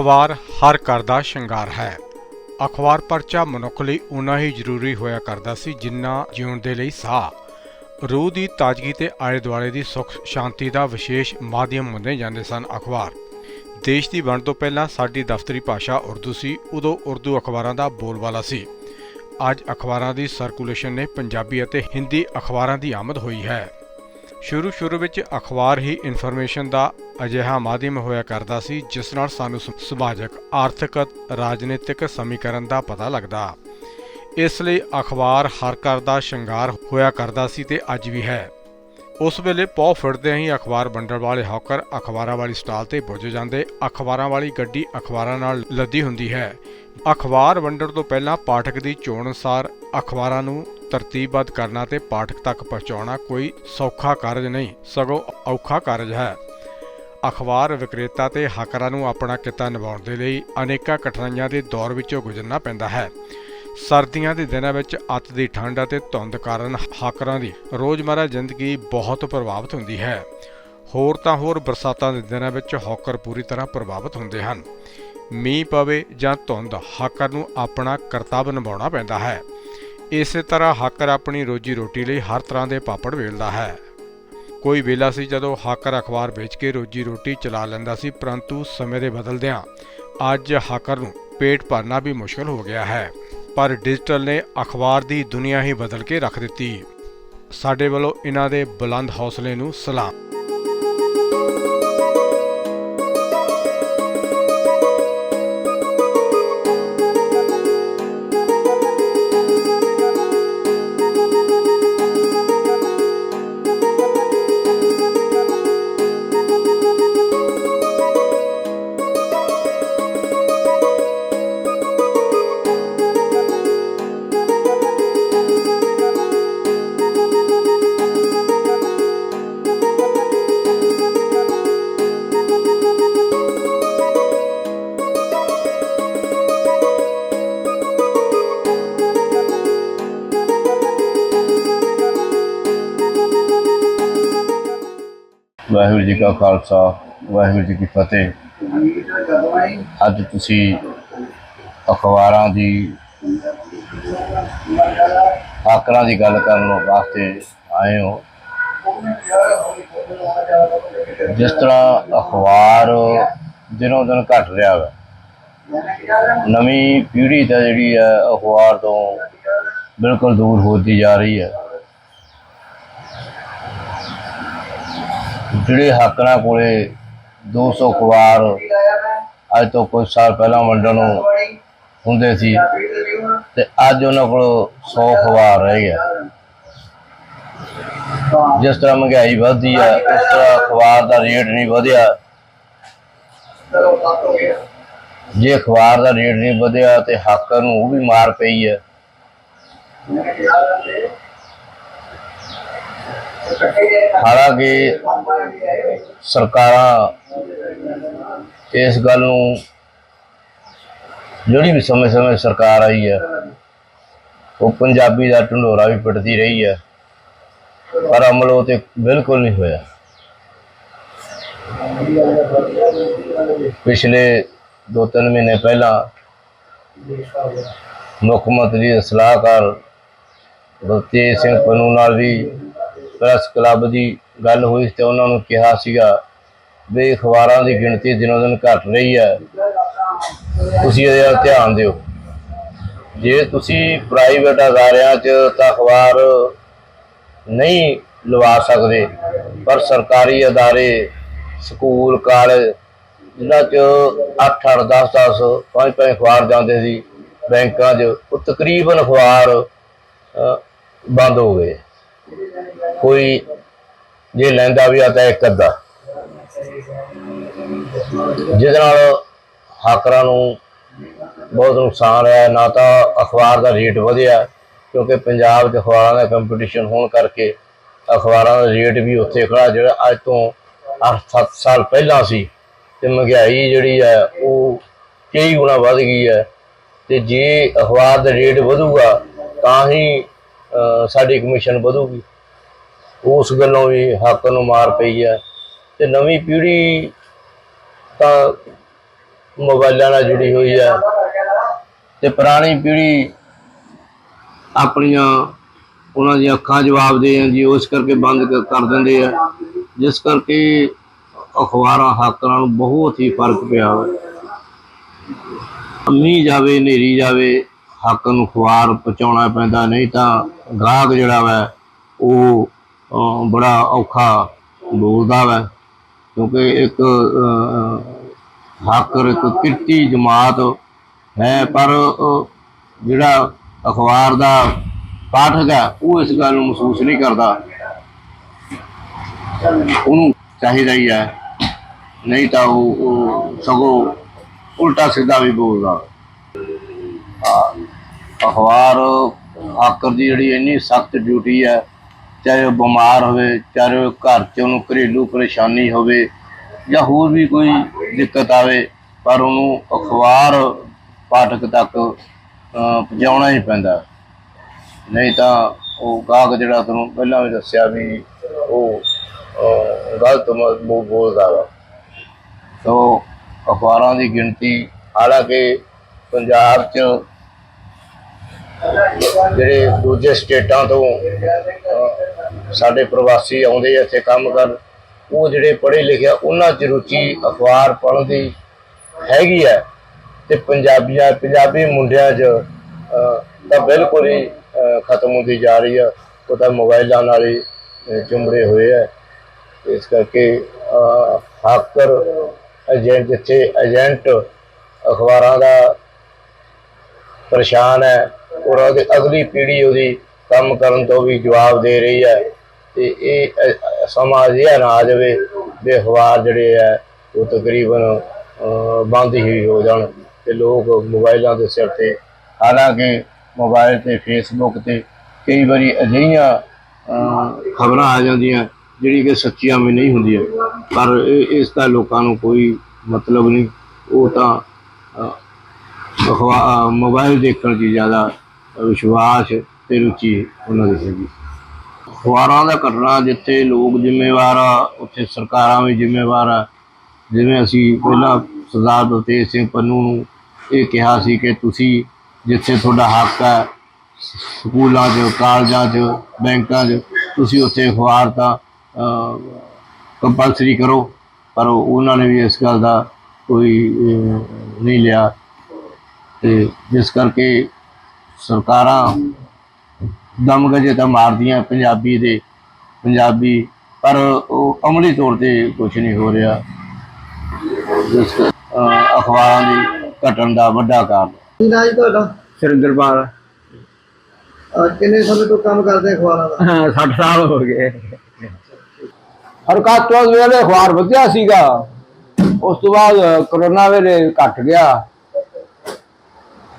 ਅਖਬਾਰ ਹਰ ਘਰ ਦਾ ਸ਼ਿੰਗਾਰ ਹੈ। ਅਖਬਾਰ ਪਰਚਾ ਮਨੁੱਖ ਲਈ ਉਨਾ ਹੀ ਜ਼ਰੂਰੀ ਹੋਇਆ ਕਰਦਾ ਸੀ, ਜਿੰਨਾ ਜਿਉਣ ਦੇ ਲਈ ਸਾਹ। ਰੂਹ ਦੀ ਤਾਜ਼ਗੀ ਤੇ ਆਲੇ ਦੁਆਲੇ ਦੀ ਸੁੱਖ ਸ਼ਾਂਤੀ ਦਾ ਵਿਸ਼ੇਸ਼ ਮਾਧਿਅਮ ਮੰਨੇ ਜਾਂਦੇ ਸਨ ਅਖਬਾਰ। ਦੇਸ਼ ਦੀ ਵੰਡ ਤੋਂ ਪਹਿਲਾਂ ਸਾਡੀ ਦਫ਼ਤਰੀ ਭਾਸ਼ਾ ਉਰਦੂ ਸੀ, ਉਦੋਂ ਉਰਦੂ ਅਖਬਾਰਾਂ ਦਾ ਬੋਲਬਾਲਾ ਸੀ। ਅੱਜ ਅਖਬਾਰਾਂ ਦੀ ਸਰਕੂਲੇਸ਼ਨ ਨੇ ਪੰਜਾਬੀ ਅਤੇ ਹਿੰਦੀ ਅਖਬਾਰਾਂ ਦੀ ਆਮਦ ਹੋਈ ਹੈ। ਸ਼ੁਰੂ ਸ਼ੁਰੂ ਵਿੱਚ ਅਖਬਾਰ ਹੀ ਇਨਫੋਰਮੇਸ਼ਨ ਦਾ ਅਜਿਹਾ ਮਾਧਿਅਮ ਹੋਇਆ ਕਰਦਾ ਸੀ, ਜਿਸ ਨਾਲ ਸਾਨੂੰ ਸਮਾਜਿਕ ਆਰਥਿਕ, ਰਾਜਨੀਤਿਕ ਸਮੀਕਰਨ ਦਾ ਪਤਾ ਲੱਗਦਾ। ਇਸ ਲਈ ਅਖਬਾਰ ਹਰ ਘਰ ਦਾ ਸ਼ਿੰਗਾਰ ਹੋਇਆ ਕਰਦਾ ਸੀ ਤੇ ਅੱਜ ਵੀ ਹੈ। ਉਸ ਵੇਲੇ ਪੌ ਫਿਰਦੇ ਹੀ ਅਖਬਾਰ ਵੰਡਣ ਵਾਲੇ ਹੌਕਰ ਅਖਬਾਰਾਂ ਵਾਲੀ ਸਟਾਲ ਤੇ ਪੁੱਜ ਜਾਂਦੇ। ਅਖਬਾਰਾਂ ਵਾਲੀ ਗੱਡੀ ਅਖਬਾਰਾਂ ਨਾਲ ਲੱਦੀ ਹੁੰਦੀ ਹੈ। ਅਖਬਾਰ ਵੰਡਣ ਤੋਂ ਪਹਿਲਾਂ ਪਾਠਕ ਦੀ ਚੋਣ ਅਨੁਸਾਰ ਅਖਬਾਰਾਂ ਨੂੰ ਤਰਤੀਬਬੱਧ ਕਰਨਾ ਤੇ ਪਾਠਕ ਤੱਕ ਪਹੁੰਚਾਉਣਾ ਕੋਈ ਸੌਖਾ ਕਾਰਜ ਨਹੀਂ, ਸਗੋਂ ਔਖਾ ਕਾਰਜ ਹੈ। ਅਖਬਾਰ ਵਿਕਰੇਤਾ ਤੇ ਹਾਕਰਾਂ ਨੂੰ ਆਪਣਾ ਕਿੱਤਾ ਨਿਭਾਉਣ ਦੇ ਲਈ ਅਨੇਕਾਂ ਕਠਿਨਾਈਆਂ ਦੇ ਦੌਰ ਵਿੱਚੋਂ ਗੁਜ਼ਰਨਾ ਪੈਂਦਾ ਹੈ। ਸਰਦੀਆਂ ਦੇ ਦਿਨਾਂ ਵਿੱਚ ਅੱਤ ਦੀ ਠੰਡ ਅਤੇ ਧੁੰਦ ਕਾਰਨ ਹਾਕਰਾਂ ਦੀ ਰੋਜ਼ਮਰਾ ਜ਼ਿੰਦਗੀ ਬਹੁਤ ਪ੍ਰਭਾਵਿਤ ਹੁੰਦੀ ਹੈ। ਹੋਰ ਤਾਂ ਹੋਰ ਬਰਸਾਤਾਂ ਦੇ ਦਿਨਾਂ ਵਿੱਚ ਹੌਕਰ ਪੂਰੀ ਤਰ੍ਹਾਂ ਪ੍ਰਭਾਵਿਤ ਹੁੰਦੇ ਹਨ। ਮੀਂਹ ਪਵੇ ਜਾਂ ਧੁੰਦ, ਹਾਕਰ ਨੂੰ ਆਪਣਾ ਕਰਤੱਵ ਨਿਭਾਉਣਾ ਪੈਂਦਾ ਹੈ। ਇਸੇ ਤਰ੍ਹਾਂ ਹਾਕਰ ਆਪਣੀ ਰੋਜੀ ਰੋਟੀ ਲਈ ਹਰ ਤਰ੍ਹਾਂ ਦੇ ਪਾਪੜ ਵੇਲਦਾ ਹੈ। ਕੋਈ ਵੇਲਾ ਸੀ ਜਦੋਂ ਹਾਕਰ ਅਖਬਾਰ ਵੇਚ ਕੇ ਰੋਜੀ ਰੋਟੀ ਚਲਾ ਲੈਂਦਾ ਸੀ, ਪਰੰਤੂ ਸਮੇਂ ਦੇ ਬਦਲਦਿਆਂ ਅੱਜ ਹਾਕਰ ਨੂੰ ਪੇਟ ਭਰਨਾ ਵੀ ਮੁਸ਼ਕਲ ਹੋ ਗਿਆ ਹੈ। ਪਰ ਡਿਜੀਟਲ ਨੇ ਅਖਬਾਰ ਦੀ ਦੁਨੀਆ ਹੀ ਬਦਲ ਕੇ ਰੱਖ ਦਿੱਤੀ। ਸਾਡੇ ਵੱਲੋਂ ਇਹਨਾਂ ਦੇ ਬੁਲੰਦ ਹੌਸਲੇ ਨੂੰ ਸਲਾਮ। ਵਾਹਿਗੁਰੂ ਜੀ ਕਾ ਖਾਲਸਾ, ਵਾਹਿਗੁਰੂ ਜੀ ਕੀ ਫਤਿਹ। ਅੱਜ ਤੁਸੀਂ ਅਖਬਾਰਾਂ ਦੀ ਆਕਰਾਂ ਦੀ ਗੱਲ ਕਰਨ ਵਾਸਤੇ ਆਏ ਹੋ। ਜਿਸ ਤਰ੍ਹਾਂ ਅਖਬਾਰ ਦਿਨੋਂ ਦਿਨ ਘਟ ਰਿਹਾ ਹੈ ਨਵੀਂ ਪੀੜ੍ਹੀ ਤਾਂ ਜਿਹੜੀ ਹੈ, ਅਖਬਾਰ ਤੋਂ ਬਿਲਕੁਲ ਦੂਰ ਹੋਦੀ ਜਾ ਰਹੀ ਹੈ। ਜਿਹੜੇ ਹਾਕਰਾਂ ਕੋਲੇ 200 ਅਖਬਾਰ ਅੱਜ ਤੋਂ ਕੁਝ ਸਾਲ ਪਹਿਲਾਂ ਵੰਡਣ ਨੂੰ ਹੁੰਦੇ ਸੀ ਤੇ ਅੱਜ ਉਹਨਾਂ ਕੋਲ 100 ਅਖਬਾਰ ਰਹਿ ਗਿਆ। ਜਿਸ ਤਰ੍ਹਾਂ ਮਹਿੰਗਾਈ ਵੱਧਦੀ ਹੈ ਉਸ ਤਰ੍ਹਾਂ ਅਖਬਾਰ ਦਾ ਰੇਟ ਨਹੀਂ ਵਧਿਆ। ਜੇ ਅਖਬਾਰ ਦਾ ਰੇਟ ਨਹੀਂ ਵਧਿਆ ਤੇ ਹਾਕਰ ਨੂੰ ਉਹ ਵੀ ਮਾਰ ਪਈ ਹੈ ਹਾਲਾਂਕਿ ਸਰਕਾਰਾਂ ਇਸ ਗੱਲ ਨੂੰ ਜਿਹੜੀ ਵੀ ਸਮੇਂ-ਸਮੇਂ ਸਰਕਾਰ ਆਈ ਹੈ, ਉਹ ਪੰਜਾਬੀ ਦਾ ਢੰਡੋਰਾ ਵੀ ਪਟਦੀ ਰਹੀ ਹੈ, ਪਰ ਅਮਲ ਉਹ ਤੇ ਬਿਲਕੁਲ ਨਹੀਂ ਹੋਇਆ। ਪਿਛਲੇ 2-3 ਮਹੀਨੇ ਪਹਿਲਾਂ ਮੁੱਖ ਮੰਤਰੀ ਦੇ ਸਲਾਹਕਾਰ ਬਲਤੇਜ ਸਿੰਘ ਪੰਨੂ ਨਾਲ ਵੀ ਪ੍ਰੈਸ ਕਲੱਬ ਦੀ ਗੱਲ ਹੋਈ ਤੇ ਉਹਨਾਂ ਨੂੰ ਕਿਹਾ ਸੀਗਾ ਵੀ ਅਖਬਾਰਾਂ ਦੀ ਗਿਣਤੀ ਦਿਨੋ ਦਿਨ ਘਟ ਰਹੀ ਹੈ। ਤੁਸੀਂ ਇਹਦੇ ਵੱਲ ਧਿਆਨ ਦਿਓ। ਜੇ ਤੁਸੀਂ ਪ੍ਰਾਈਵੇਟ ਅਦਾਰਿਆਂ 'ਚ ਤਾਂ ਅਖਬਾਰ ਨਹੀਂ ਲਵਾ ਸਕਦੇ, ਪਰ ਸਰਕਾਰੀ ਅਦਾਰੇ, ਸਕੂਲ, ਕਾਲਜ, ਜਿਨ੍ਹਾਂ 'ਚ 8 8 10 10 ਪੰਜ ਪੰਜ ਅਖਬਾਰ ਜਾਂਦੇ ਸੀ, ਬੈਂਕਾਂ 'ਚ, ਉਹ ਤਕਰੀਬਨ ਅਖਬਾਰ ਬੰਦ ਹੋ ਗਏ। ਕੋਈ ਜੇ ਲੈਂਦਾ ਵੀ ਆ ਤਾਂ ਇੱਕ ਅੱਧਾ। ਜਿਹਦੇ ਨਾਲ ਹਾਕਰਾਂ ਨੂੰ ਬਹੁਤ ਨੁਕਸਾਨ ਹੋਇਆ। ਨਾ ਤਾਂ ਅਖਬਾਰ ਦਾ ਰੇਟ ਵਧਿਆ, ਕਿਉਂਕਿ ਪੰਜਾਬ 'ਚ ਅਖਬਾਰਾਂ ਦਾ ਕੰਪੀਟੀਸ਼ਨ ਹੋਣ ਕਰਕੇ ਅਖਬਾਰਾਂ ਦਾ ਰੇਟ ਵੀ ਉੱਥੇ ਖੜਾ, ਜਿਹੜਾ ਅੱਜ ਤੋਂ 8-7 ਸਾਲ ਪਹਿਲਾਂ ਸੀ ਤੇ ਮਹਿੰਗਾਈ ਜਿਹੜੀ ਹੈ ਉਹ ਕਈ ਗੁਣਾ ਵੱਧ ਗਈ ਹੈ ਤੇ ਜੇ ਅਖਬਾਰ ਦਾ ਰੇਟ ਵਧੂਗਾ, ਤਾਂ ਹੀ ਸਾਡੀ ਕਮਿਸ਼ਨ ਵਧੂਗੀ। ਉਸ ਗੱਲੋਂ ਵੀ ਹੱਕ ਨੂੰ ਮਾਰ ਪਈ ਹੈ। ਤੇ ਨਵੀਂ ਪੀੜ੍ਹੀ ਤਾਂ ਮੋਬਾਈਲਾਂ ਨਾਲ ਜੁੜੀ ਹੋਈ ਹੈ। ਤੇ ਪੁਰਾਣੀ ਪੀੜ੍ਹੀ ਆਪਣੀਆਂ ਉਹਨਾਂ ਦੀਆਂ ਅੱਖਾਂ ਜਵਾਬ ਦੇ ਜੀ ਉਸ ਕਰਕੇ ਬੰਦ ਕਰ ਦਿੰਦੇ ਆ। ਜਿਸ ਕਰਕੇ ਅਖਬਾਰਾਂ, ਹਾਕਰਾਂ ਨੂੰ ਬਹੁਤ ਹੀ ਫ਼ਰਕ ਪਿਆ ਹੋਇਆ। ਮੀਂਹ ਜਾਵੇ, ਹਨੇਰੀ ਜਾਵੇ, ਹੱਕ ਨੂੰ ਅਖਬਾਰ ਪਹੁੰਚਾਉਣਾ ਪੈਂਦਾ। ਨਹੀਂ ਤਾਂ ਗਾਹਕ ਜਿਹੜਾ ਵਾ, ਉਹ ਬੜਾ ਔਖਾ ਬੋਲਦਾ ਵੈ, ਕਿਉਂਕਿ ਇੱਕ ਹਾਕਰ, ਇੱਕ ਕਿਰਤੀ ਜਮਾਤ ਹੈ, ਪਰ ਜਿਹੜਾ ਅਖਬਾਰ ਦਾ ਪਾਠਕ ਹੈ, ਉਹ ਇਸ ਗੱਲ ਨੂੰ ਮਹਿਸੂਸ ਨਹੀਂ ਕਰਦਾ। ਉਹਨੂੰ ਚਾਹੀਦਾ ਹੀ ਹੈ, ਨਹੀਂ ਤਾਂ ਉਹ ਸਗੋਂ ਉਲਟਾ ਸਿੱਧਾ ਵੀ ਬੋਲਦਾ। ਅਖਬਾਰ, ਹਾਕਰ ਦੀ ਜਿਹੜੀ ਇੰਨੀ ਸਖਤ ਡਿਊਟੀ ਹੈ ਚਾਹੇ ਉਹ ਬਿਮਾਰ ਹੋਵੇ, ਚਾਹੇ ਉਹ ਘਰ 'ਚ ਉਹਨੂੰ ਘਰੇਲੂ ਪਰੇਸ਼ਾਨੀ ਹੋਵੇ ਜਾਂ ਹੋਰ ਵੀ ਕੋਈ ਦਿੱਕਤ ਆਵੇ, ਪਰ ਉਹਨੂੰ ਅਖਬਾਰ ਪਾਠਕ ਤੱਕ ਪਹੁੰਚਾਉਣਾ ਹੀ ਪੈਂਦਾ। ਨਹੀਂ ਤਾਂ ਉਹ ਗਾਹਕ ਜਿਹੜਾ ਤੁਹਾਨੂੰ ਪਹਿਲਾਂ ਵੀ ਦੱਸਿਆ ਵੀ ਉਹ ਗਲਤ ਮ- ਬੋ- ਬੋਲਦਾ ਵਾ। ਸੋ ਅਖਬਾਰਾਂ ਦੀ ਗਿਣਤੀ ਹਾਲਾਂਕਿ ਪੰਜਾਬ 'ਚ ਜਿਹੜੇ ਦੂਜੇ ਸਟੇਟਾਂ ਤੋਂ ਸਾਡੇ ਪ੍ਰਵਾਸੀ ਆਉਂਦੇ ਆ ਇੱਥੇ ਕੰਮ ਕਰਨ ਉਹ ਜਿਹੜੇ ਪੜ੍ਹੇ ਲਿਖਿਆ ਉਹਨਾਂ 'ਚ ਰੁਚੀ ਅਖਬਾਰ ਪੜ੍ਹਨ ਦੀ ਹੈਗੀ ਹੈ ਤੇ ਪੰਜਾਬੀਆਂ ਪੰਜਾਬੀ ਮੁੰਡਿਆਂ 'ਚ ਤਾਂ ਬਿਲਕੁਲ ਹੀ ਖਤਮ ਹੁੰਦੀ ਜਾ ਰਹੀ ਆ। ਉਹ ਤਾਂ ਮੋਬਾਈਲਾਂ ਨਾਲ ਹੀ ਅਹ, ਚੁੰਬੜੇ ਹੋਏ ਆ। ਇਸ ਕਰਕੇ ਅਹ, ਹਾਕਰ ਏਜੰਟ ਜਿੱਥੇ ਏਜੰਟ ਅਖਬਾਰਾਂ ਦਾ ਪਰੇਸ਼ਾਨ ਹੈ ਔਰ ਉਹਦੀ ਅਗਲੀ ਪੀੜ੍ਹੀ ਉਹਦੀ ਕੰਮ ਕਰਨ ਤੋਂ ਵੀ ਜਵਾਬ ਦੇ ਰਹੀ ਹੈ। ਤੇ ਇਹ ਅ- ਅ- ਸਮਾਂ ਅਜਿਹਾ ਨਾ ਆ ਜਾਵੇ ਵੀ ਅਖਬਾਰ ਜਿਹੜੇ ਹੈ ਉਹ ਤਕਰੀਬਨ ਬੰਦ ਹੀ ਹੋ ਜਾਣ ਤੇ ਲੋਕ ਮੋਬਾਈਲਾਂ ਦੇ ਸਿਰ ਤੇ ਹਾਲਾਂਕਿ ਮੋਬਾਈਲ ਤੇ ਫੇਸਬੁੱਕ ਤੇ ਕਈ ਵਾਰੀ ਅਜਿਹੀਆਂ ਖਬਰਾਂ ਆ ਜਾਂਦੀਆਂ ਜਿਹੜੀ ਕਿ ਸੱਚੀਆਂ ਵੀ ਨਹੀਂ ਹੁੰਦੀਆਂ। ਪਰ ਇਹ- ਇਸ ਦਾ ਲੋਕਾਂ ਨੂੰ ਕੋਈ ਮਤਲਬ ਨਹੀਂ। ਉਹ ਤਾਂ ਅਹ, ਅਖਬਾਰ ਮੋਬਾਈਲ ਦੇਖਣ 'ਚ ਜ਼ਿਆਦਾ ਵਿਸ਼ਵਾਸ ਤੇ ਰੁਚੀ ਉਹਨਾਂ ਦੀ ਹੈਗੀ ਅਖਬਾਰਾਂ ਦਾ ਘਟਨਾ ਜਿੱਥੇ ਲੋਕ ਜ਼ਿੰਮੇਵਾਰ ਆ, ਉੱਥੇ ਸਰਕਾਰਾਂ ਵੀ ਜ਼ਿੰਮੇਵਾਰ ਆ। ਜਿਵੇਂ ਅਸੀਂ ਪਹਿਲਾਂ ਸਰਦਾਰ ਬਲਤੇਜ ਸਿੰਘ ਪੰਨੂ ਨੂੰ ਇਹ ਕਿਹਾ ਸੀ ਕਿ ਤੁਸੀਂ ਜਿੱਥੇ ਤੁਹਾਡਾ ਹੱਕ ਹੈ ਸਕੂਲਾਂ 'ਚ, ਕਾਲਜਾਂ 'ਚ, ਬੈਂਕਾਂ 'ਚ, ਤੁਸੀਂ ਉੱਥੇ ਅਖਬਾਰ ਤਾਂ ਕੰਪਲਸਰੀ ਕਰੋ। ਪਰ ਉਹਨਾਂ ਨੇ ਵੀ ਇਸ ਗੱਲ ਦਾ ਕੋਈ ਨਹੀਂ ਲਿਆ। ਤੇ ਜਿਸ ਕਰਕੇ ਸਰਕਾਰਾਂ ਦਮਗਜੇ ਤਾਂ ਮਾਰਦੀਆਂ ਪੰਜਾਬੀ ਦੇ ਪੰਜਾਬੀ ਪਰ ਉਹ ਅਮਲੀ ਤੌਰ ਤੇ ਕੁਝ ਨਹੀਂ ਹੋ ਰਿਹਾ। ਜਿਸ ਅਖਬਾਰਾਂ ਦੀ ਘਟਣ ਦਾ ਵੱਡਾ ਕਾਰਨ। ਕੀ ਨਾਂ ਜੀ ਤੁਹਾਡਾ? ਸੁਰਿੰਦਰਪਾਲ ਅਹ ਕਿੰਨੇ ਸਮੇਂ ਤੋਂ ਕੰਮ ਕਰਦੇ ਅਖਬਾਰਾਂ ਦਾ? ਹਾਂ 60 ਸਾਲ ਹੋ ਗਏ। ਹਰਕਤ ਤੋਂ ਵੇਲੇ ਅਖਬਾਰ ਵਧਿਆ ਸੀਗਾ। ਉਸ ਤੋਂ ਬਾਅਦ ਕਰੋਨਾ ਵੇਲੇ ਘਟ ਗਿਆ।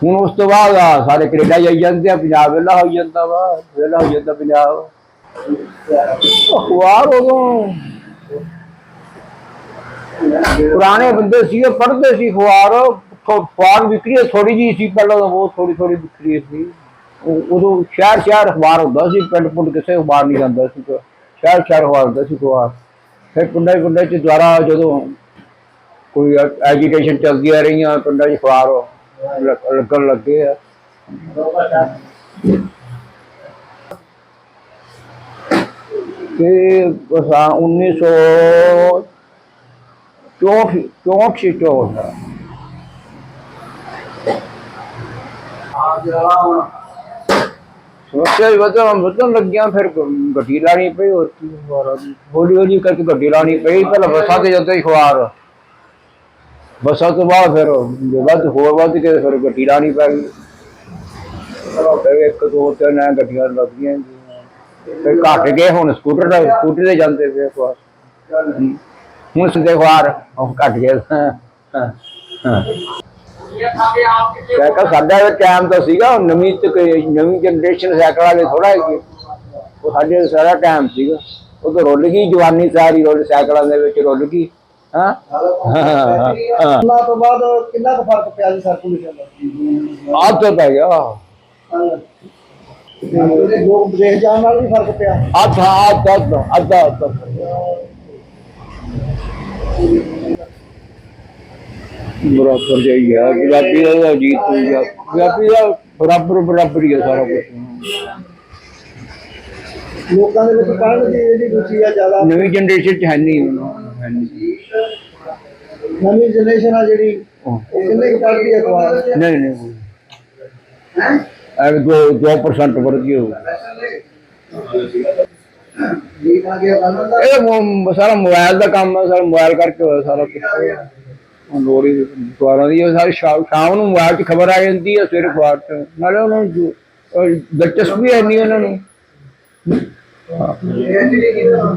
ਹੁਣ ਉਸ ਤੋਂ ਬਾਅਦ ਆਹ ਸਾਰੇ ਕੈਨੇਡਾ ਜਾਈ ਜਾਂਦੇ ਆ, ਪੰਜਾਬ ਵੇਲਾ ਹੋ ਜਾਂਦਾ ਵਾ ਵੇਲਾ ਹੋ ਜਾਂਦਾ ਪੰਜਾਬ। ਅਖਬਾਰ ਉਦੋਂ ਪੁਰਾਣੇ ਬੰਦੇ ਸੀਗੇ, ਪੜ੍ਹਦੇ ਸੀ ਅਖਬਾਰ ਅਖਬਾਰ ਵਿਕਰੀ ਥੋੜੀ ਜੀ ਸੀ ਪਹਿਲਾਂ ਤਾਂ ਬਹੁਤ ਥੋੜੀ ਥੋੜੀ ਵਿਕਰੀ ਸੀ। ਉਦੋਂ ਸ਼ਹਿਰ ਸ਼ਹਿਰ ਅਖਬਾਰ ਹੁੰਦਾ ਸੀ ਪਿੰਡ ਪੁੰਡ ਕਿਸੇ ਅਖਬਾਰ ਨਹੀਂ ਜਾਂਦਾ ਸੀ ਸ਼ਹਿਰ ਸ਼ਹਿਰ ਅਖਬਾਰ ਹੁੰਦਾ ਸੀ ਅਖਬਾਰ। ਫਿਰ ਪਿੰਡਾਂ ਪਿੰਡਾਂ ਚ ਦੁਆਰਾ ਜਦੋਂ ਕੋਈ ਐਜੂਕੇਸ਼ਨ ਚੱਲਦੀਆਂ ਰਹੀਆਂ, ਪਿੰਡਾਂ 'ਚ ਅਖਬਾਰ ਲੱਗਣ ਲੱਗੇ ਆ ਤੇ ਬਸਾਂ 1900 ਚੌਂਠ ਚੌਂਠ ਸੀ ਚੌਂਠ ਸਮੱਸਿਆ ਵੀ ਵਧਣ ਵਧਣ ਲੱਗੀਆਂ ਫਿਰ ਗ- ਗੱਡੀ ਲਾਣੀ ਪਈ ਹੋਰ ਕੀ ਅਖਬਾਰਾਂ ਦੀ ਹੌਲੀ ਹੌਲੀ ਕਰਕੇ ਗੱਡੀ ਲਾਣੀ ਪਈ ਪਹਿਲਾਂ ਬੱਸਾਂ ਤੇ ਜਾਂਦੇ ਸੀ ਅਖਬਾਰ ਬੱਸਾਂ ਤੋਂ ਬਾਅਦ ਫਿਰ ਜੇ ਵੱਧ, ਹੋਰ ਵੱਧ ਕੇ ਫਿਰ ਗੱਡੀ ਲਾਣੀ ਪੈ ਗਈ ਫਿਰ ਇੱਕ, ਦੋ, ਤਿੰਨ ਐਂ ਗੱਡੀਆਂ ਲੱਗੀਆਂ ਗਈਆਂ। ਫਿਰ ਘੱਟ ਗਏ ਹੁਣ ਸਕੂਟਰ ਦਾ, ਸਕੂਟਰ ਤੇ ਜਾਂਦੇ ਪਏ ਅਖਬਾਰ ਹੁਣ ਸਿੱਧੇ ਅਖਬਾਰ ਉਹ ਘੱਟ ਗਏ। ਹਾਂ ਹਾਂ ਸਾਈਕਲ ਸਾਡਾ ਟਾਈਮ ਤਾਂ ਸੀਗਾ, ਹੁਣ ਨਵੀਂ ਤਕ ਨਵੀਂ ਜਨਰੇਸ਼ਨ ਸਾਈਕਲ ਵਾਲੇ ਥੋੜਾ ਹੈਗੀ। ਉਹ ਸਾਡੇ ਸਾਰਾ ਟਾਈਮ ਸੀਗਾ। ਉਹ ਤਾਂ ਰੁੱਲ ਗਈ, ਜਵਾਨੀ ਸਾਰੀ ਰੁੱਲ, ਸਾਈਕਲਾਂ ਦੇ ਵਿੱਚ ਰੁੱਲ ਗਈ। ਹਾਂ ਹਾਂ ਹਾਂ ਉਹਨਾਂ ਤੋਂ ਬਾਅਦ ਕਿੰਨਾ ਕੁ ਫ਼ਰਕ ਪਿਆ ਜੀ ਸਰਕੂਲੇਸ਼ਨ ਦਾ ਆਹ ਤਾਂ ਪੈ ਗਿਆ ਤੇ ਲੋਕ ਵਿਦੇਸ਼ ਜਾਣ ਨਾਲ ਵੀ ਫ਼ਰਕ ਪਿਆ ਅੱਧਾ ਅੱਧਾ ਅੱਧਾ ਅੱਧਾ ਅੱਧਾ ਬਰਾਬਰ ਜਾਈ ਆ ਪੰਜਾਬੀ ਦਾ ਤਾਂ ਜੀਤ ਹੋਈ ਆ ਪੰਜਾਬੀ ਦਾ ਬਰਾਬਰ ਬਰਾਬਰ ਹੀ ਆ ਸਾਰਾ ਕੁਝ ਲੋਕਾਂ ਦੇ ਵਿੱਚ ਪੜ੍ਹਨ ਦੀ ਜਿਹੜੀ ਰੁਚੀ ਆ ਜ਼ਿਆਦਾ ਨਵੀਂ ਜਨਰੇਸ਼ਨ ਚ ਹੈ ਨਹੀਂ ਹੁਣ ਹੈ ਨਵੀਂ ਜਨਰੇਸ਼ਨ ਆ ਜਿਹੜੀ ਹਾਂ। ਉਹ ਕਿੰਨੇ ਕੁ ਪੜ੍ਹਦੀ ਹੈ ਅਖਬਾਰ ਨਹੀਂ ਨਹੀਂ ਐ ਦੋ 2% ਵਰਗੀ ਹੋ ਇਹ ਮੋ- ਸਾਰਾ ਮੋਬਾਈਲ ਦਾ ਕੰਮ ਹੈ ਸਾਰਾ ਮੋਬਾਈਲ ਕਰਕੇ ਹੋਇਆ ਸਾਰਾ ਕੁਝ ਹੁਣ ਲੋੜੀ ਅਖਬਾਰਾਂ ਦੀ ਉਹ ਸਾਰੀ ਸ਼ਾਮ ਸ਼ਾਮ ਨੂੰ ਮੋਬਾਈਲ 'ਚ ਖਬਰ ਆ ਜਾਂਦੀ ਹੈ ਸਵੇਰੇ ਅਖਬਾਰ 'ਚ। ਨਾਲੇ ਉਹਨਾਂ ਨੂੰ ਜੋ- ਅਹ ਦਿਲਚਸਪੀ ਹੈ ਨਹੀਂ ਉਹਨਾਂ ਨੂੰ। ਹਾਂ।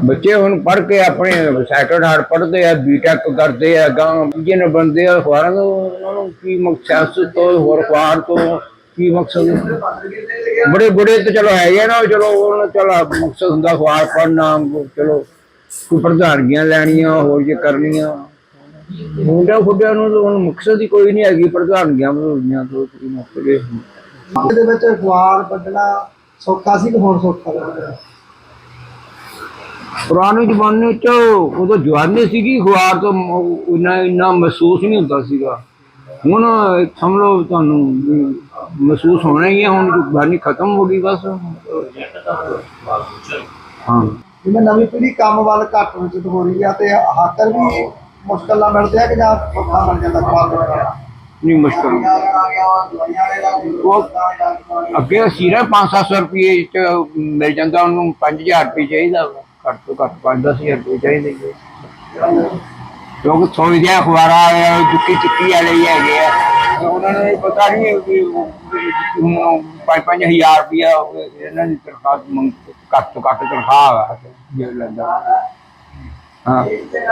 ਬੱਚੇ ਹੁਣ ਪੜ੍ਹ ਕੇ ਆਪਣੇ ਸੈਕੰਡ ਹਾਰਡ ਪੜ੍ਹਦੇ ਆ ਬੀਟੈਕ ਕਰਦੇ ਆ ਗਾਂ ਜਿਹਨੇ ਬੰਦੇ ਆ, ਅਖਬਾਰਾਂ ਤੋਂ ਉਹਨਾਂ ਨੂੰ ਕੀ ਮਕਸਦ ਤੋਂ, ਹੋਰ ਅਖਬਾਰ ਤੋਂ ਕੀ ਮਕਸਦ ਬੜੇ ਬੜੇ ਤਾਂ ਚਲੋ ਹੈ ਹੀ ਨਾ, ਚਲੋ ਉਹਨਾਂ ਚਲੋ ਮਕਸਦ ਹੁੰਦਾ ਅਖਬਾਰ ਪੜ੍ਹਨਾ, ਚਲੋ ਕੋਈ ਪ੍ਰਧਾਨਗੀਆਂ ਲੈਣੀਆਂ, ਹੋਰ ਜੇ ਕਰਨੀਆਂ। ਮੁੰਡਿਆਂ ਫੁੱਡਿਆਂ ਨੂੰ ਤਾਂ ਹੁਣ ਮਕਸਦ ਹੀ ਕੋਈ ਨਹੀਂ ਹੈਗੀ, ਪ੍ਰਧਾਨਗੀਆਂ ਬਣਾਉਣੀਆਂ ਤੋਂ ਕੋਈ ਮਕਸਦ ਇਹ ਵਿੱਚ ਅਖਬਾਰ ਕੱਢਣਾ ਸੌਖਾ ਸੀ ਕਿ ਹੁਣ ਸੌਖਾ ਲੱਗਦਾ? ਪੁਰਾਣੇ ਜ਼ਮਾਨੇ ਚ ਉਦੋਂ ਜਵਾਨੀ ਸੀਗੀ ਅਖਬਾਰ ਤੋਂ ਇੰਨਾ ਇੰਨਾ ਮਹਿਸੂਸ ਨਹੀਂ ਹੁੰਦਾ ਸੀਗਾ। ਹੁਣ ਸਮਝ ਲਓ ਤੁਹਾਨੂੰ ਮਹਿਸੂਸ ਹੋਣਾ ਹੀ ਹੈ ਹੁਣ ਜਵਾਨੀ ਖਤਮ ਹੋ ਗਈ ਬਸ। ਹਾਂ। ਜਿਵੇਂ ਨਵੀਂ ਪੀੜ੍ਹੀ ਕੰਮ ਵੱਲ ਘੱਟ ਰੁਚਿਤ ਹੋ ਰਹੀ ਆ ਤੇ ਹਾਕਰ ਵੀ ਮੁਸ਼ਕਲ ਨਾਲ ਮਿਲਦੇ ਆ ਕਿ ਜਾਂ ਸੌਖਾ ਮਿਲ ਜਾਂਦਾ ਅਖਬਾਰ ਕੱਢਣਾ ਨਹੀਂ ਮੁਸ਼ਕਲ ਉਹ ਅੱਗੇ ਸੀਰਾ 5-700 ਰੁਪਏ ਚ ਮਿਲ ਜਾਂਦਾ ਉਹਨੂੰ 5000 ਰੁਪਏ ਚਾਹੀਦਾ। ਘੱਟ ਤੋਂ ਘੱਟ 5-10000 ਰੁਪਏ ਚਾਹੀਦੇ ਜੀ। ਲੋਕ ਥੋੜੀ ਜਿਹਾ ਅਖਬਾਰਾਂ ਆ ਦੁੱਕੀ ਚੁੱਕੀ ਵਾਲੇ ਹੀ ਹੈਗੇ ਆ। ਤੇ ਉਹਨਾਂ ਨੂੰ ਇਹ ਪਤਾ ਨਹੀਂ ਕਿ 5-5000 ਰੁਪਇਆ ਇਹਨਾਂ ਦੀ ਤਨਖਾਹ ਮੰਗ- ਘੱਟ ਤੋਂ ਘੱਟ ਤਨਖਾਹ ਆ ਜੇ ਲੈਂਦਾ। ਹਾਂ।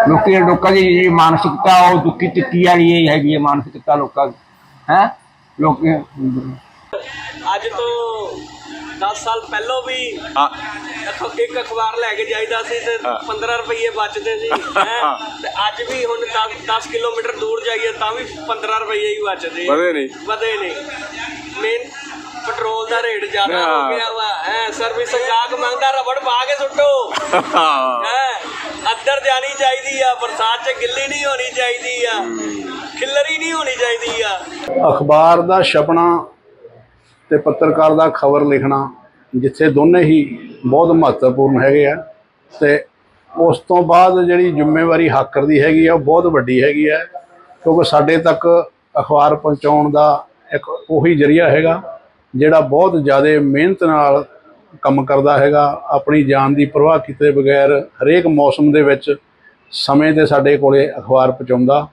ਲੋਕੀ ਲੋਕਾਂ ਦੀ ਜਿਹੜੀ ਮਾਨਸਿਕਤਾ ਉਹ ਦੁੱਕੀ ਟਿੱਕੀ ਵਾਲੀ ਹੀ ਹੈਗੀ ਹੈ ਮਾਨਸਿਕਤਾ ਲੋਕਾਂ ਦੀ। ਹੈ? ਲੋਕੀ ਅੱਜ ਤੋਂ 10 ਸਾਲ ਪਹਿਲਾਂ ਵੀ ਅਖ- ਇੱਕ ਅਖਬਾਰ ਲੈ ਕੇ ਜਾਈਦਾ ਸੀ ਤੇ 15 ਰੁਪਏ ਬਚਦੇ ਸੀ। ਹੈਂ। ਤੇ ਅੱਜ ਵੀ ਹੁਣ 10 10 ਕਿਲੋਮੀਟਰ ਦੂਰ ਜਾਈਏ ਤਾਂ ਵੀ 15 ਰੁਪਏ ਹੀ ਬਚਦੇ ਵਧੇ ਨਹੀਂ। ਵਧੇ ਨਹੀਂ। ਮੇਨ ਪੈਟਰੋਲ ਦਾ ਰੇਟ ਜ਼ਿਆਦਾ ਹੋ ਗਿਆ ਵਾ। ਹੈ? ਸਰਵਿਸ ਗਾਹਕ ਮੰਗਦਾ ਰਬੜ ਪਾ ਕੇ ਸੁੱਟੋ। ਹੈ। ਅੰਦਰ ਜਾਣੀ ਚਾਹੀਦੀ ਆ ਬਰਸਾਤ 'ਚ ਗਿੱਲੀ ਨਹੀਂ ਹੋਣੀ ਚਾਹੀਦੀ ਆ। ਖਿੱਲਰੀ ਨਹੀਂ ਹੋਣੀ ਚਾਹੀਦੀ ਆ। ਅਖਬਾਰ ਦਾ ਛਪਣਾ ਤੇ ਪੱਤਰਕਾਰ ਦਾ ਖਬਰ ਲਿਖਣਾ ਜਿੱਥੇ ਦੋਨੇ ਹੀ ਬਹੁਤ ਮਹੱਤਵਪੂਰਨ ਹੈਗੇ ਆ ਤੇ ਉਸ ਤੋਂ ਬਾਅਦ ਜਿਹੜੀ ਜ਼ਿੰਮੇਵਾਰੀ ਹਾਕਰ ਦੀ ਹੈਗੀ ਆ, ਉਹ ਬਹੁਤ ਵੱਡੀ ਹੈਗੀ ਆ, ਕਿਉਂਕਿ ਸਾਡੇ ਤੱਕ ਅਖਬਾਰ ਪਹੁੰਚਾਉਣ ਦਾ ਇੱਕ ਉਹੀ ਜਰੀਆ ਹੈਗਾ, ਜਿਹੜਾ ਬਹੁਤ ਜ਼ਿਆਦਾ ਮਿਹਨਤ ਨਾਲ ਕੰਮ ਕਰਦਾ ਹੈਗਾ, ਆਪਣੀ ਜਾਨ ਦੀ ਪਰਵਾਹ ਕੀਤੇ ਬਗੈਰ ਹਰੇਕ ਮੌਸਮ ਦੇ ਵਿੱਚ ਸਮੇਂ ਤੇ ਸਾਡੇ ਕੋਲੇ ਅਖਬਾਰ ਪਹੁੰਚਾਉਂਦਾ